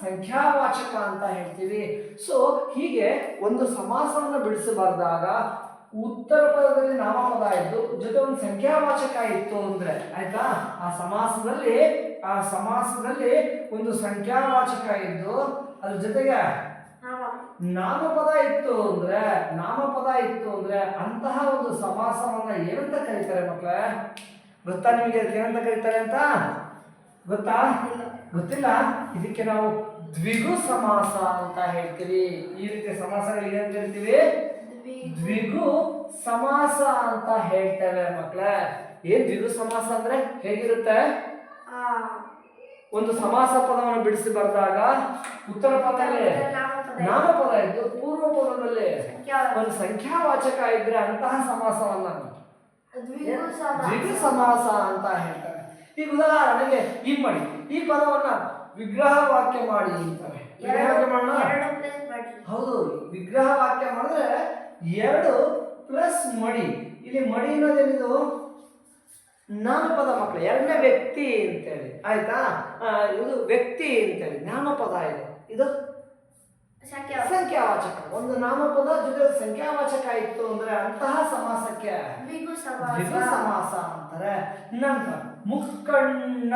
ಸಂಖ್ಯಾವಾಚಕ ಅಂತ ಹೇಳ್ತೀವಿ. ಸೊ ಹೀಗೆ ಒಂದು ಸಮಾಸವನ್ನು ಬಿಡಿಸಬಾರ್ದಾಗ ಉತ್ತರ ಪದದಲ್ಲಿ ನಾಮಪದ ಇದ್ದು ಜೊತೆ ಒಂದು ಸಂಖ್ಯಾವಾಚಕ ಇತ್ತು ಅಂದ್ರೆ ಆಯ್ತಾ? ಆ ಸಮಾಸದಲ್ಲಿ ಆ ಸಮಾಸದಲ್ಲಿ ಒಂದು ಸಂಖ್ಯಾವಾಚಕ ಇದ್ದು ಅದ್ರ ಜೊತೆಗೆ ನಾಮಪದ ಇತ್ತು ಅಂದ್ರೆ ನಾಮಪದ ಇತ್ತು ಅಂದ್ರೆ ಅಂತಹ ಒಂದು ಸಮಾಸವನ್ನ ಏನಂತ ಕರೀತಾರೆ ಮಕ್ಕಳೇ? ಗೊತ್ತಾ ನಿಮಗೆ ಏನಂತ ಕರೀತಾರೆ ಅಂತ? ಗೊತ್ತಾ? ಗೊತ್ತಿಲ್ಲ? ಇದಕ್ಕೆ ನಾವು ದ್ವಿಗು ಸಮಾಸ ಅಂತ ಹೇಳ್ತೀವಿ. ಈ ರೀತಿಯ ಸಮಾಸಗಳಿಗೆ ಏನ್ ಹೇಳ್ತೀವಿ? ದ್ವಿ ದ್ವಿಗು ಸಮಾಸ ಅಂತ ಹೇಳ್ತೇವೆ ಮಕ್ಕಳೇ. ಏನ್ ದ್ವಿಗು ಸಮಾಸ ಅಂದ್ರೆ ಹೇಗಿರುತ್ತೆ? ಒಂದು ಸಮಾಸ ಪದವನ್ನು ಬಿಡಿಸಿ ಬರೆದಾಗ ಉತ್ತರ ಪದದಲ್ಲಿ ನಾಮಪದ ಇದ್ದು ಪೂರ್ವ ಪದದಲ್ಲಿ. ಒಂದು ಸಂಖ್ಯಾವಾಚಕ ಇದ್ರೆ ಅಂತಹ ಸಮಾಸವನ್ನ ದ್ವಿಗು ಸಮಾಸ. ಅಂತ ಹೇಳ್ತಾರೆ. ಈಗ ಉದಾಹರಣೆಗೆ ಈ ಮಾಡಿ ಈ ಪದವನ್ನ ವಿಗ್ರಹ ವಾಕ್ಯ ಮಾಡಿ ಅಂತಾರೆ. ಹೌದು ವಿಗ್ರಹ ವಾಕ್ಯ ಮಾಡಿದ್ರೆ ಎರಡು ಪ್ಲಸ್ ಮಡಿ. ಇಲ್ಲಿ ಮಡಿ ಅನ್ನೋದೇನಿದು? ನಾಮಪದ ಮಕ್ಕಳು ಎರಡನೇ ವ್ಯಕ್ತಿ ಅಂತೇಳಿ ಆಯ್ತಾ? ಇದು ವ್ಯಕ್ತಿ ಅಂತೇಳಿ ನಾಮಪದ ಇದೆ. ಇದು ಸಂಖ್ಯಾವಾಚಕ. ಒಂದು ನಾಮಪದ ಜೊತೆ ಸಂಖ್ಯಾವಾಚಕ ಇತ್ತು ಅಂದ್ರೆ ಅಂತಹ ಸಮಾಸಕ್ಕೆ ಸಮಾಸ. ಅಂತಾರೆ. ನಂತರ ಮುಕ್ಕಣ್ಣ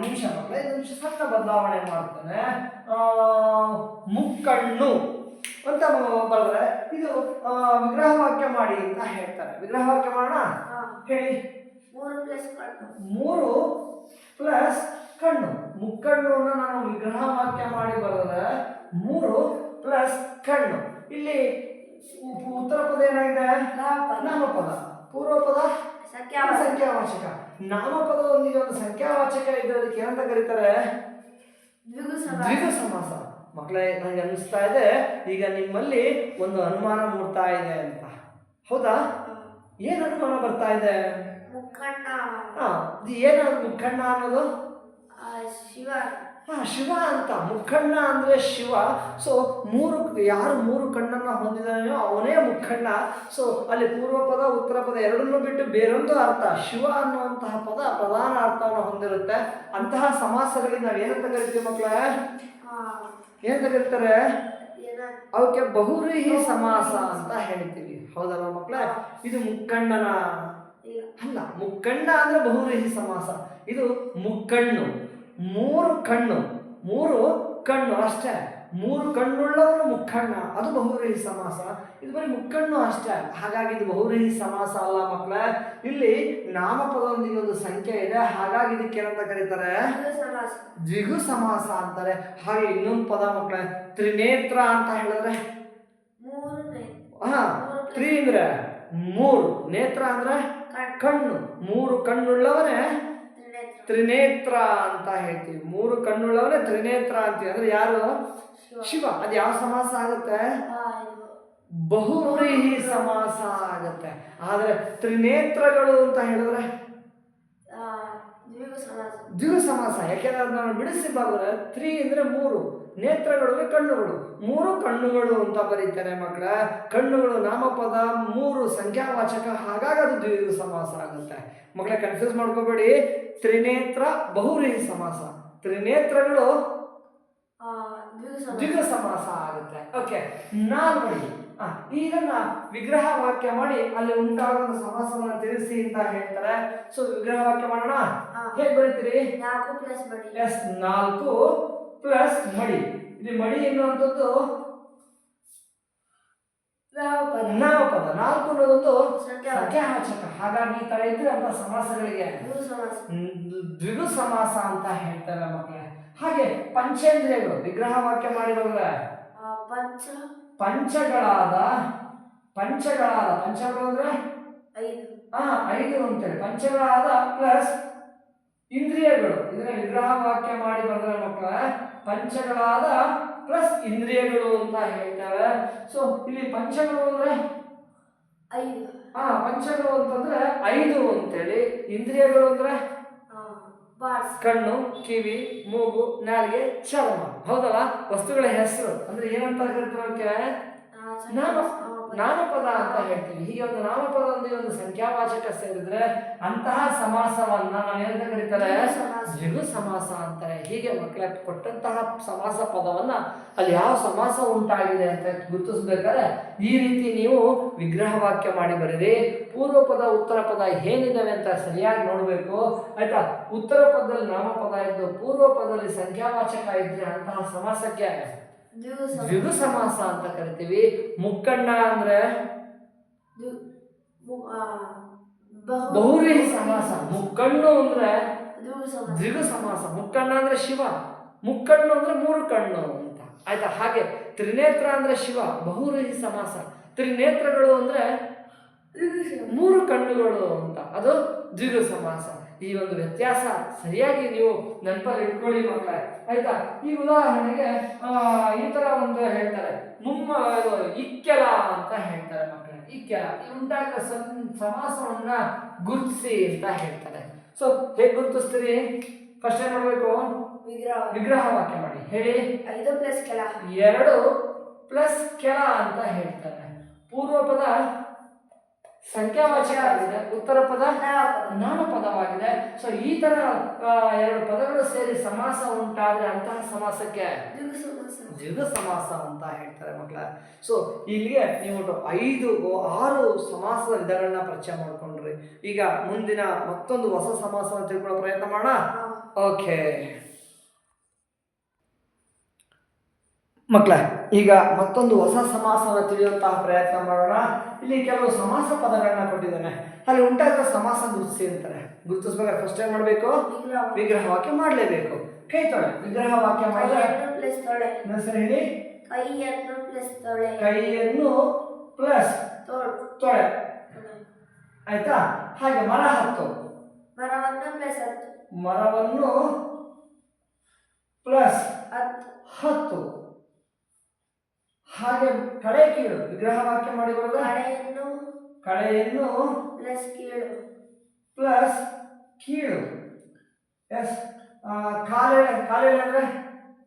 ನಿಮಿಷ ಮಕ್ಕಳು ನಿಮಿಷ ಸಣ್ಣ ಬದಲಾವಣೆ ಮಾಡ್ತಾನೆ. ಆ, ಮುಕ್ಕಣ್ಣು ಅಂತ ಬರೆದ್ರೆ ಇದು ವಿಗ್ರಹ ವಾಕ್ಯ ಮಾಡಿ ಅಂತ ಹೇಳ್ತಾರೆ. ವಿಗ್ರಹ ವಾಕ್ಯ ಮಾಡೋಣ? ಹೇಳಿ. ಮೂರು ಪ್ಲಸ್ ಕಣ್ಣು. ಮೂರು ಪ್ಲಸ್ ಕಣ್ಣು. ಮುಕ್ಕಣ್ಣು ನಾನು ವಿಗ್ರಹ ವಾಕ್ಯ ಮಾಡಿ ಬರೋದ ಮೂರು ಪ್ಲಸ್ ಕಣ್ಣು. ಇಲ್ಲಿ ಉತ್ತರ ಪದ ಏನಾಗಿದೆ? ನಾಮಪದ. ಪೂರ್ವ ಪದ ಸಂಖ್ಯಾವಾಚಕ. ನಾಮಪದದೊಂದಿಗೆ ಒಂದು ಸಂಖ್ಯಾವಾಚಕ ಇದ್ದದಕ್ಕೆ ಏನಂತ ಕರೀತಾರೆ? ದ್ವಿಗು ಸಮಾಸ. ಮಕ್ಕಳೇ ನನಗೆ ಅನಿಸ್ತಾ ಇದೆ. ಈಗ ನಿಮ್ಮಲ್ಲಿ ಒಂದು ಅನುಮಾನ ಮೂಡ್ತಾ ಇದೆ ಅಂತ. ಹೌದಾ. ಏನು ಅನುಮಾನ ಬರ್ತಾ ಇದೆ? ಮುಖಂಡ ಹಾ ಇದು ಏನು ಮುಖಂಡ ಅನ್ನೋದು? ಶಿವ. ಹಾಂ ಶಿವ ಅಂತ. ಮುಖಂಡ ಅಂದರೆ ಶಿವ. ಸೊ ಮೂರು ಯಾರು ಮೂರು ಕಣ್ಣನ್ನ ಹೊಂದಿದಾನೆಯೋ ಅವನೇ ಮುಖಂಡ. ಸೊ ಅಲ್ಲಿ ಪೂರ್ವ ಪದ ಉತ್ತರ ಪದ ಎರಡನ್ನೂ ಬಿಟ್ಟು ಬೇರೊಂದು ಅರ್ಥ. ಶಿವ ಅನ್ನುವಂತಹ ಪದ ಪ್ರಧಾನ ಅರ್ಥವನ್ನು ಹೊಂದಿರುತ್ತೆ. ಅಂತಹ ಸಮಾಸಗಳಿಗೆ ನಾವು ಏನಂತ ಕರಿತೀವಿ ಮಕ್ಕಳೇ? ಏನಂತ ಕರೀತಾರೆ? ಅವಕ್ಕೆ ಬಹುರೀಹಿ ಸಮಾಸ ಅಂತ ಹೇಳ್ತೀವಿ. ಹೌದಲ್ಲ ಮಕ್ಕಳೇ? ಇದು ಇಲ್ಲ ಅಲ್ಲ ಮುಕ್ಕಣ್ಣ ಅಂದರೆ ಬಹುವ್ರೀಹಿ ಸಮಾಸ. ಇದು ಮುಕ್ಕಣ್ಣು. ಮೂರು ಕಣ್ಣು. ಮೂರು ಕಣ್ಣು ಅಷ್ಟೇ. ಮೂರು ಕಣ್ಣುಳ್ಳವನು ಮುಕ್ಕಣ್ಣ. ಅದು ಬಹುವ್ರೀಹಿ ಸಮಾಸ. ಇದು ಬರೀ ಮುಕ್ಕಣ್ಣು ಅಷ್ಟೇ. ಹಾಗಾಗಿ ಇದು ಬಹುವ್ರೀಹಿ ಸಮಾಸ ಅಲ್ಲ ಮಕ್ಕಳ. ಇಲ್ಲಿ ನಾಮಪದದೊಂದಿಗೆ ಒಂದು ಸಂಖ್ಯೆ ಇದೆ. ಹಾಗಾಗಿ ಇದಕ್ಕೆ ಏನಂತ ಕರೀತಾರೆ? ದ್ವಿಗು ಸಮಾಸ. ಅಂತಾರೆ. ಹಾಗೆ ಇನ್ನೊಂದು ಪದ ಮಕ್ಕಳ. ತ್ರಿನೇತ್ರ ಅಂತ ಹೇಳಿದ್ರೆ? ಹಾ ತ್ರಿ ಅಂದ್ರೆ ಮೂರು. ನೇತ್ರ ಅಂದ್ರೆ? ಕಣ್ಣು. ಮೂರು ಕಣ್ಣುಳ್ಳವನೇ ತ್ರಿನೇತ್ರ. ಅಂತ ಹೇಳ್ತೀವಿ. ಮೂರು ಕಣ್ಣುಳ್ಳವನೇ ತ್ರಿನೇತ್ರ ಅಂತೀವಿ. ಅಂದ್ರೆ ಯಾರು? ಶಿವ. ಅದು ಯಾವ ಸಮಾಸ ಆಗುತ್ತೆ? ಬಹುವ್ರೀಹಿ ಸಮಾಸ ಆಗುತ್ತೆ. ಆದರೆ ತ್ರಿನೇತ್ರಗಳು ಅಂತ ಹೇಳಿದ್ರೆ? ದ್ವಿ ದ್ವಿಗು ಸಮಾಸ. ಯಾಕೆಂದ್ರೆ ನಾನು ನಾವು ಬಿಡಿಸಿ ಬರೆದ್ರೆ ತ್ರೀ ಅಂದ್ರೆ ಮೂರು. ನೇತ್ರಗಳು ಅಂದ್ರೆ ಕಣ್ಣುಗಳು. ಮೂರು ಕಣ್ಣುಗಳು ಅಂತ ಬರೀತಾರೆ ಮಕ್ಕಳ ಕಣ್ಣುಗಳು ನಾಮಪದ ಮೂರು ಸಂಖ್ಯಾವಾಚಕ ಹಾಗಾಗಿ ಅದು ದ್ವಿಗು ಸಮಾಸ ಆಗುತ್ತೆ. ಮಕ್ಕಳ ಕನ್ಫ್ಯೂಸ್ ಮಾಡ್ಕೋಬೇಡಿ. ತ್ರಿನೇತ್ರ ಬಹುರೀಹಿ ಸಮಾಸ. ತ್ರಿನೇತ್ರಗಳು ಆ, ದ್ವಿಗು ಸಮಾಸ. ಆಗುತ್ತೆ. ಓಕೆ ಆ, ಇದನ್ನ ವಿಗ್ರಹ ವಾಕ್ಯ ಮಾಡಿ ಅಲ್ಲಿ ಉಂಟಾಗುವ ಸಮಾಸವನ್ನ ತಿಳಿಸಿ ಅಂತ ಹೇಳ್ತಾರೆ. ಸೊ ವಿಗ್ರಹ ವಾಕ್ಯ ಮಾಡೋಣ. ಹೇಗೆ ಬರೀತೀರಿ? ನಾಲ್ಕು ಪ್ಲಸ್ ಮಡಿ. ಎಸ್ ನಾಲ್ಕು ಪ್ಲಸ್ ಮಡಿ. ಇಲ್ಲಿ ಮಡಿ ಎನ್ನುವಂಥದ್ದು ನಾಮಪದ ನಾಲ್ಕು ಅನ್ನೋದೊಂದು ಆಚಕ ಹಾಗಾಗಿ ಈ ತರ ಇದ್ರೆ ಅಂತ ಸಮಾಸಗಳಿಗೆ ದ್ವಿಗು ಸಮಾಸ. ದ್ವಿಗು ಸಮಾಸ ಅಂತ ಹೇಳ್ತಾರೆ ಮಕ್ಕಳೇ. ಹಾಗೆ ಪಂಚೇಂದ್ರಿಯಗಳು ವಿಗ್ರಹ ವಾಕ್ಯ ಮಾಡಿರೋದ್ರ ಪಂಚ. ಪಂಚಗಳಾದ ಪಂಚಗಳಾದ ಪಂಚಗಳು ಅಂದ್ರೆ? ಐದು. ಹಾ ಐದು ಅಂತೇಳಿ. ಪಂಚಗಳಾದ ಪ್ಲಸ್ ಇಂದ್ರಿಯಗಳು. ಇದನ್ನ ವಿಗ್ರಹ ವಾಕ್ಯ ಮಾಡಿ ಬಂದ್ರೆ ಮಕ್ಕಳ? ಪಂಚಗಳಾದ ಪ್ಲಸ್ ಇಂದ್ರಿಯಗಳು ಅಂತ ಹೇಳ್ತಾರೆ ಸೊ ಇಲ್ಲಿ ಪಂಚಗಳು ಅಂದ್ರೆ? ಐದು. ಹಾ ಪಂಚಗಳು ಅಂತಂದ್ರೆ ಐದು ಅಂತೇಳಿ. ಇಂದ್ರಿಯಗಳು ಅಂದ್ರೆ? ಕಣ್ಣು ಕಿವಿ ಮೂಗು ನಾಲಿಗೆ ಚರ್ಮ. ಹೌದಲ್ಲ? ವಸ್ತುಗಳ ಹೆಸರು. ಅಂದ್ರೆ ಏನಂತ ಹೇಳ್ತಾರೆ ನಾಮ. ನಾಮಪದ ಅಂತ ಹೇಳ್ತೀವಿ. ಹೀಗೆ ಒಂದು ನಾಮಪದ ಒಂದು ಒಂದು ಸಂಖ್ಯಾವಾಚಕ ಸೇರಿದ್ರೆ ಅಂತಹ ಸಮಾಸವನ್ನ ನಾವೇನಂತ ಕರೀತಾರೆ? ಸಮಾಸ. ದ್ವಿಗು ಸಮಾಸ ಅಂತಾರೆ. ಹೀಗೆ ಮಕ್ಕಳ ಕೊಟ್ಟಂತಹ ಸಮಾಸ ಪದವನ್ನ ಅಲ್ಲಿ ಯಾವ ಸಮಾಸ ಉಂಟಾಗಿದೆ ಅಂತ ಗುರುತಿಸ್ಬೇಕಾದ್ರೆ ಈ ರೀತಿ ನೀವು ವಿಗ್ರಹ ವಾಕ್ಯ ಮಾಡಿ ಬರೀರಿ. ಪೂರ್ವ ಪದ ಉತ್ತರ ಪದ ಏನಿದ್ದಾವೆ ಅಂತ ಸರಿಯಾಗಿ ನೋಡಬೇಕು. ಆಯ್ತಾ? ಉತ್ತರ ಪದದಲ್ಲಿ ನಾಮಪದ ಇದ್ದು ಪೂರ್ವ ಪದದಲ್ಲಿ ಸಂಖ್ಯಾವಾಚಕ ಇದ್ರೆ ಅಂತಹ ಸಮಾಸಕ್ಕೆ ದ್ವಿಗು ಸಮಾಸ ಅಂತ ಕರಿತೀವಿ. ಮುಕ್ಕಣ್ಣ ಅಂದ್ರೆ? ದ್ವಿ- ಮು- ಆ, ಬಹು ಬಹುವ್ರೀಹಿ ಸಮಾಸ. ಮುಕ್ಕಣ್ಣು ಅಂದ್ರೆ? ದ್ವಿಗು ಸಮಾಸ ಮುಕ್ಕಣ್ಣ ಅಂದ್ರೆ ಶಿವ. ಮುಕ್ಕಣ್ಣು ಅಂದ್ರೆ ಮೂರು ಕಣ್ಣು ಅಂತ. ಆಯ್ತಾ? ಹಾಗೆ. ತ್ರಿನೇತ್ರ ಅಂದ್ರೆ ಶಿವ. ಬಹುರಿ ಸಮಾಸ. ತ್ರಿನೇತ್ರಗಳು ಅಂದ್ರೆ? ಮೂರು ಕಣ್ಣುಗಳು ಅಂತ. ಅದು ದ್ವಿಗು ಸಮಾಸ ಈ ಒಂದು ವ್ಯತ್ಯಾಸ ಸರಿಯಾಗಿ ನೀವು ನೆನಪಲ್ಲಿ ಇಟ್ಕೊಳ್ಳಿ ಮಕ್ಕಳೇ ಆಯ್ತಾ? ಈ ಉದಾಹರಣೆಗೆ ಈ ತರ ಒಂದು ಹೇಳ್ತಾರೆ. ಮುಮ್ಮ ಇಕ್ಕೆಲ ಅಂತ ಹೇಳ್ತಾರೆ ಮಕ್ಕಳೇ ಇಕ್ಕೆಲ. ಈ ಉಂಟಾಗ ಸಮಾಸವನ್ನ ಗುರುತಿಸಿ ಅಂತ ಹೇಳ್ತಾರೆ. ಸೊ ಹೇಗೆ ಗುರುತಿಸ್ತೀರಿ? ಫಸ್ಟ್ ಏನ್ ಮಾಡ್ಬೇಕು? ವಿಗ್ರಹ ವಿಗ್ರಹ ವಾಕ್ಯ ಮಾಡಿ. ಹೇಳಿ. ಐದು ಪ್ಲಸ್ ಕೆಲ. ಎರಡು ಪ್ಲಸ್ ಕೆಲ ಅಂತ ಹೇಳ್ತಾರೆ. ಪೂರ್ವ ಪದ ಸಂಖ್ಯಾವಾಚಕ ಆಗಿದೆ ಉತ್ತರ ಪದ ನಾಮ ಪದವಾಗಿದೆ. ಸೊ ಈ ತರ ಎರಡು ಪದಗಳು ಸೇರಿ ಸಮಾಸ ಉಂಟಾದ್ರೆ ಅಂತಹ ಸಮಾಸಕ್ಕೆ ದೀರ್ಘ ಸಮಾಸ ಅಂತ ಹೇಳ್ತಾರೆ ಮಕ್ಕಳ. ಸೊ ಇಲ್ಲಿಗೆ ನೀವು ಐದು ಆರು ಸಮಾಸದ ವಿಧಗಳನ್ನ ಪರಿಚಯ ಮಾಡ್ಕೊಂಡ್ರಿ. ಈಗ ಮುಂದಿನ ಮತ್ತೊಂದು ಹೊಸ ಸಮಾಸವನ್ನು ತಿಳ್ಕೊಳ್ಳೋ ಪ್ರಯತ್ನ ಮಾಡೋಣ? ಓಕೆ ಮಕ್ಕಳ ಈಗ ಮತ್ತೊಂದು ಹೊಸ ಸಮಾಸವನ್ನು ತಿಳಿಯುವಂತಹ ಪ್ರಯತ್ನ ಮಾಡೋಣ. ಇಲ್ಲಿ ಕೆಲವು ಸಮಾಸ ಪದಗಳನ್ನ ಕೊಟ್ಟಿದ್ದಾನೆ. ಅಲ್ಲಿ ಉಂಟಾದ ಸಮಾಸ ಗುರುತಿಸಿ ಅಂತಾರೆ. ಗುರುತಿಸ್ಬೇಕಾದ್ರೆ ಫಸ್ಟ್ ಏನ್ ಮಾಡಬೇಕು? ವಿಗ್ರಹ ವಾಕ್ಯ ಮಾಡಲೇಬೇಕು. ಕೈ ತೊಳೆ ವಿಗ್ರಹ ವಾಕ್ಯ ಮಾಡಿ ಹೇಳಿ. ಕೈಯನ್ನು ಪ್ಲಸ್ ತೊಳೆ. ಕೈಯನ್ನು ಪ್ಲಸ್ ತೊಳೆ. ಆಯ್ತಾ? ಹಾಗೆ ಮರ ಹತ್ತು. ಮರವನ್ನು ಪ್ಲಸ್ ಹತ್ತು. ಮರವನ್ನು ಪ್ಲಸ್ ಹತ್ತು. ಹತ್ತು. ಹಾಗೆ ಕಳೆ ಕೀಳು ವಿಗ್ರಹ ವಾಕ್ಯ ಮಾಡಿ ಕಳೆಯನ್ನು ಕಳೆಯನ್ನು ಪ್ಲಸ್ ಕೀಳು. ಪ್ಲಸ್ ಕೀಳು. ಎಸ್ ಕಾಲೆ ಕಾಲೆ ಅಂದ್ರೆ?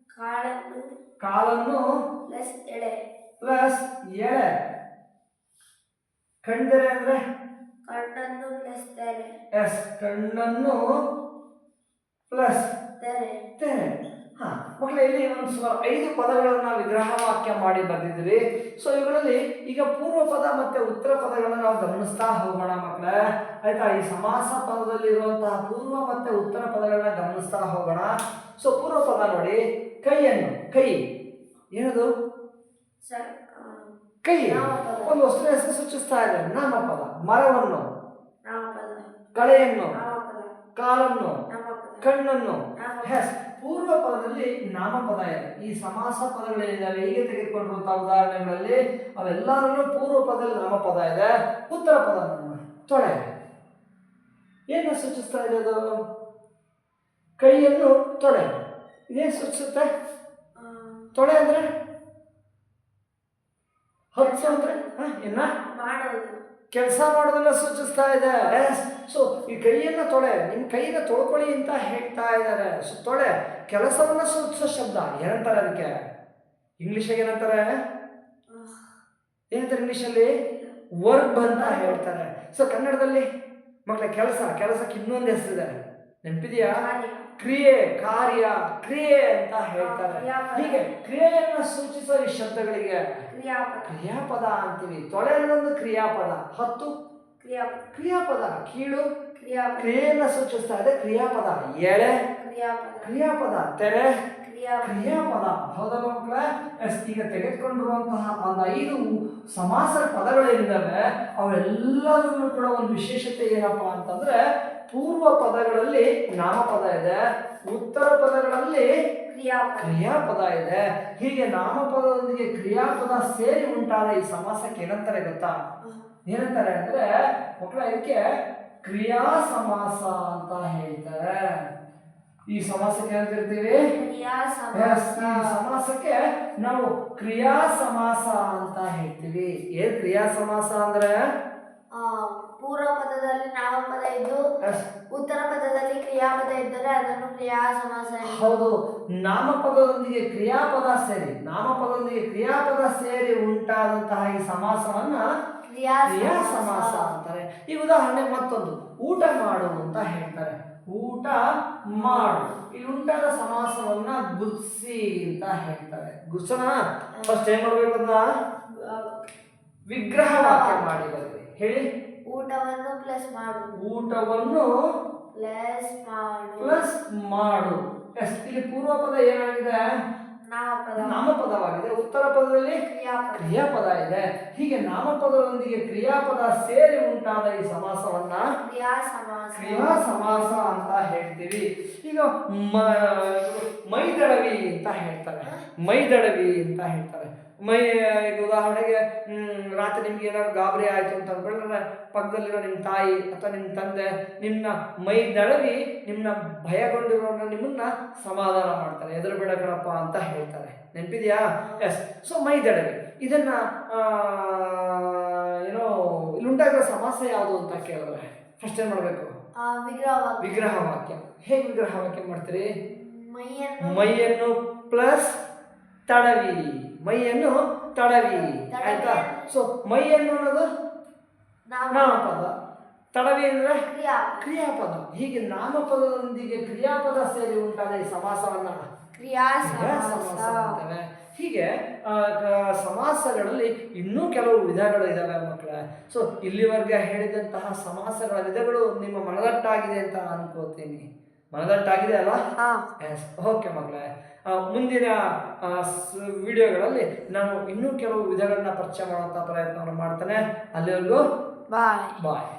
ಕಾಳನ್ನು ಕಾಲನ್ನು ಪ್ಲಸ್ ಎಳೆ. ಪ್ಲಸ್ ಎಳೆ. ಕಂಡರೆ ಅಂದ್ರೆ? ಕಣ್ಣನ್ನು ಪ್ಲಸ್ ತೆರೆ. ಎಸ್ ಕಣ್ಣನ್ನು ಪ್ಲಸ್ ತೆರೆ. ತೆರೆ. ಮಕ್ಕಳೇ ಇಲ್ಲಿ ಒಂದು ಸುಮಾರು ಐದು ಪದಗಳನ್ನು ವಿಗ್ರಹ ವಾಕ್ಯ ಮಾಡಿ ಬಂದಿದ್ವಿ ಸೊ ಇವುಗಳಲ್ಲಿ ಈಗ ಪೂರ್ವ ಪದ ಮತ್ತೆ ಉತ್ತರ ಪದಗಳನ್ನು ನಾವು ಗಮನಿಸ್ತಾ ಹೋಗೋಣ ಮಕ್ಕಳೇ. ಆಯ್ತಾ? ಈ ಸಮಾಸ ಪದದಲ್ಲಿ ಇರುವಂತಹ ಪೂರ್ವ ಮತ್ತೆ ಉತ್ತರ ಪದಗಳನ್ನ ಗಮನಿಸ್ತಾ ಹೋಗೋಣ. ಸೊ ಪೂರ್ವ ಪದ ನೋಡಿ. ಕೈಯನ್ನು ಕೈ. ಏನದು? ಕೈ. ಒಂದು ವಸ್ತು ಹೆಸರು ಸೂಚಿಸ್ತಾ ಇದೆ. ನಾಮಪದ ಮರವನ್ನು. ಕಳೆಯನ್ನು. ಕಾಲನ್ನು. ಕಣ್ಣನ್ನು. ಎಸ್ ಪೂರ್ವ ಪದದಲ್ಲಿ ನಾಮಪದ ಇದೆ. ಈ ಸಮಾಸ ಪದಗಳೇನಿದ್ದಾವೆ ಹೀಗೆ ತೆಗೆದುಕೊಂಡಿರುವಂತಹ ಉದಾಹರಣೆಗಳಲ್ಲಿ ಅವೆಲ್ಲರಲ್ಲೂ ಪೂರ್ವ ಪದದಲ್ಲಿ ನಾಮಪದ ಇದೆ. ಉತ್ತರ ಪದ. ತೊಳೆ. ಏನು ಸೂಚಿಸ್ತಾ ಇದೆ ಅದು? ಕೈಯನ್ನು ತೊಳೆ. ಇದೇನು ಸೂಚಿಸುತ್ತೆ? ತೊಳೆ ಅಂದ್ರೆ? ಹತ್ಸು ಅಂದ್ರೆ? ಇನ್ನ ಏನ? ಮಾಡೋದು. ಕೆಲಸ ಮಾಡೋದನ್ನ ಸೂಚಿಸ್ತಾ ಇದೆ. ಸೊ ಈ ಕೈಯನ್ನ ತೊಳೆ ನಿಮ್ಮ ಕೈಯನ್ನ ತೊಳ್ಕೊಳ್ಳಿ ಅಂತ ಹೇಳ್ತಾ ಇದ್ದಾರೆ. ಸೊ ತೊಳೆ ಕೆಲಸವನ್ನ ಸೂಚಿಸೋ ಶಬ್ದ ಏನಂತಾರೆ ಅದಕ್ಕೆ? ಇಂಗ್ಲಿಷಾಗ ಏನಂತಾರೆ? ಏನಂತಾರೆ ಇಂಗ್ಲೀಷಲ್ಲಿ ವರ್ಬ್ ಅಂತ ಹೇಳ್ತಾರೆ. ಸೊ ಕನ್ನಡದಲ್ಲಿ ಮಕ್ಕಳ ಕೆಲಸ ಕೆಲಸಕ್ಕೆ ಇನ್ನೊಂದು ಹೆಸರಿದೆ. ನೆನಪಿದೆಯಾ? ಕಾರ್ಯ ಕ್ರಿಯೆ ಕಾರ್ಯ ಅಂತ ಹೇಳ್ತಾರೆ. ಹೀಗೆ ಕ್ರಿಯೆಯನ್ನು ಸೂಚಿಸೋ ಈ ಶಬ್ದಗಳಿಗೆ ಕ್ರಿಯಾಪದ. ಕ್ರಿಯಾಪದ ಅಂತೀವಿ. ತೊಳೆ ಅನ್ನೋದು ಕ್ರಿಯಾಪದ. ಹತ್ತು. ಕ್ರಿಯಾಪದ. ಕ್ರಿಯಾಪದ. ಕೀಳು. ಕ್ರಿಯಾ ಕ್ರಿಯೆಯನ್ನು ಸೂಚಿಸ್ತಾ ಇದೆ. ಕ್ರಿಯಾಪದ. ಎಳೆ. ಕ್ರಿಯಾಪದ. ಕ್ರಿಯಾಪದ. ತೆರೆ. ಕ್ರಿಯಾಪದ ಹೌದಲ್ಲ ಮಕ್ಕಳೇ ಎಸ್ ಈಗ ತೆಗೆದುಕೊಂಡಿರುವಂತಹ ಒಂದು ಐದು ಸಮಾಸ ಪದಗಳೇನಿದ್ದಾವೆ ಅವೆಲ್ಲದರಲ್ಲೂ ಕೂಡ ಒಂದು ವಿಶೇಷತೆ ಏನಪ್ಪ ಅಂತಂದ್ರೆ ಪೂರ್ವ ಪದಗಳಲ್ಲಿ ನಾಮಪದ ಇದೆ ಉತ್ತರ ಪದಗಳಲ್ಲಿ ಕ್ರಿಯಾ ಕ್ರಿಯಾಪದ ಇದೆ. ಹೀಗೆ ನಾಮಪದದೊಂದಿಗೆ ಕ್ರಿಯಾಪದ ಸೇರಿ ಉಂಟಾದ ಈ ಸಮಾಸಕ್ಕೆ ಏನಂತಾರೆ ಗೊತ್ತಾ? ಏನಂತಾರೆ ಅಂದ್ರೆ ಮಕ್ಕಳ ಇದಕ್ಕೆ ಕ್ರಿಯಾ ಸಮಾಸ ಅಂತ ಹೇಳ್ತಾರೆ. ಈ ಸಮಾಸಕ್ಕೆ ಈ ಸಮಾಸಕ್ಕೆ ನಾವು ಕ್ರಿಯಾ ಸಮಾಸ ಅಂತ ಹೇಳ್ತೀವಿ. ಏನ್ ಕ್ರಿಯಾ ಸಮಾಸ ಅಂದ್ರೆ? ಪೂರ್ವ ಪದದಲ್ಲಿ ನಾಮಪದ ಇದ್ದು ಉತ್ತರ ಪದದಲ್ಲಿ ಕ್ರಿಯಾಪದ ಇದ್ದರೆ ಅದನ್ನು ಕ್ರಿಯಾ ಸಮಾಸ. ಹೌದು. ನಾಮಪದದೊಂದಿಗೆ ಕ್ರಿಯಾಪದ ಸೇರಿ ನಾಮಪದೊಂದಿಗೆ ಕ್ರಿಯಾಪದ ಸೇರಿ ಉಂಟಾದಂತಹ ಈ ಸಮಾಸವನ್ನ ಕ್ರಿಯಾ ಸಮಾಸ. ಅಂತಾರೆ. ಈ ಉದಾಹರಣೆ ಮತ್ತೊಂದು. ಊಟ ಮಾಡು ಅಂತ ಹೇಳ್ತಾರೆ. ಊಟ ಮಾಡು. ಇಲ್ಲಿ ಉಂಟಾದ ಸಮಾಸವನ್ನ ಗುರ್ಸಿ ಅಂತ ಹೇಳ್ತಾರೆ. ಗುರ್ಸೋಣ ಫಸ್ಟ್ ಏನ್ ಮಾಡ್ಬೇಕು ಅದನ್ನ? ವಿಗ್ರಹ ವಾಕ್ಯ ಮಾಡಿ ಬನ್ನಿ ಹೇಳಿ. ಊಟವನ್ನು ಪ್ಲಸ್ ಮಾಡು. ಊಟವನ್ನು ಪ್ಲಸ್ ಮಾಡು. ಪ್ಲಸ್ ಮಾಡು. ಎಸ್ ಇಲ್ಲಿ ಪೂರ್ವ ಪದ ಏನಾಗಿದೆ? ನಾಮಪದವಾಗಿದೆ. ಉತ್ತರ ಪದದಲ್ಲಿ ಕ್ರಿಯಾಪದ. ಕ್ರಿಯಾಪದ ಇದೆ. ಹೀಗೆ ನಾಮಪದದೊಂದಿಗೆ ಕ್ರಿಯಾಪದ ಸೇರಿ ಉಂಟಾದ ಈ ಸಮಾಸವನ್ನ ಕ್ರಿಯಾ ಸಮಾಸ ಕ್ರಿಯಾ ಸಮಾಸ ಅಂತ ಹೇಳ್ತೀವಿ. ಈಗ ಮೈದಳವಿ ಅಂತ ಹೇಳ್ತಾರೆ. ಮೈದಳವಿ ಅಂತ ಹೇಳ್ತಾರೆ. ಮೈ ಈಗ ಉದಾಹರಣೆಗೆ ರಾತ್ರಿ ನಿಮ್ಗೆ ಏನಾದ್ರು ಗಾಬರಿ ಆಯ್ತು ಅಂತ ಅಂದ್ಕೊಂಡ್ರೆ ಪಕ್ಕದಲ್ಲಿರೋ ನಿಮ್ಮ ತಾಯಿ ಅಥವಾ ನಿಮ್ಮ ತಂದೆ ನಿಮ್ಮನ್ನ ಮೈ ದಳವಿ ನಿಮ್ಮನ್ನ ಭಯಗೊಂಡಿರೋ ನಿಮ್ಮನ್ನ ಸಮಾಧಾನ ಮಾಡ್ತಾರೆ ಎದುರು ಬೇಡ ಕಣಪ್ಪ ಅಂತ ಹೇಳ್ತಾರೆ. ನೆನಪಿದೆಯಾ? ಎಸ್ ಸೊ ಮೈ ದಳವಿ ಇದನ್ನ ಏನೋ ಇಲ್ಲಿ ಉಂಟಾಗಿರೋ ಸಮಸ್ಯೆ ಯಾವುದು ಅಂತ ಕೇಳಿದ್ರೆ ಫಸ್ಟ್ ಏನು ಮಾಡಬೇಕು? ವಿಗ್ರಹ ವಾಕ್ಯ. ಹೇಗೆ ವಿಗ್ರಹ ವಾಕ್ಯ ಮಾಡ್ತೀರಿ? ಮೈಯನ್ನು ಪ್ಲಸ್ ತಡವಿ. ಮೈಯನ್ನು ತಡವಿ. ಆಯ್ತಾ? ಸೊ ಮೈಯನ್ನು ಅನ್ನೋದು? ನಾಮಪದ. ತಡವಿ ಅಂದ್ರೆ? ಕ್ರಿಯಾಪದ. ಹೀಗೆ ನಾಮಪದದೊಂದಿಗೆ ಕ್ರಿಯಾಪದ ಸೇರಿ ಉಂಟಾದ ಈ ಸಮಾಸವನ್ನ. ಅಂತೇವೆ ಹೀಗೆ ಸಮಾಸಗಳಲ್ಲಿ ಇನ್ನೂ ಕೆಲವು ವಿಧಗಳು ಇದ್ದಾವೆ ಮಕ್ಕಳೇ. ಸೊ ಇಲ್ಲಿವರೆಗೆ ಹೇಳಿದಂತಹ ಸಮಾಸಗಳ ವಿಧಗಳು ನಿಮ್ಮ ಮನದಟ್ಟಾಗಿದೆ ಅಂತ ಅನ್ಕೋತೀನಿ. ಮನದಟ್ಟಾಗಿದೆ ಅಲ್ಲ? ಓಕೆ ಮಕ್ಕಳೇ. ಮುಂದಿನ ವಿಡಿಯೋಗಳಲ್ಲಿ ನಾನು ಇನ್ನೂ ಕೆಲವು ವಿಧಗಳನ್ನ ಪರಿಚಯ ಮಾಡುವಂಥ ಪ್ರಯತ್ನವನ್ನು ಮಾಡ್ತೇನೆ. ಅಲ್ಲಿವರೆಗೂ ಬಾಯ್ ಬಾಯ್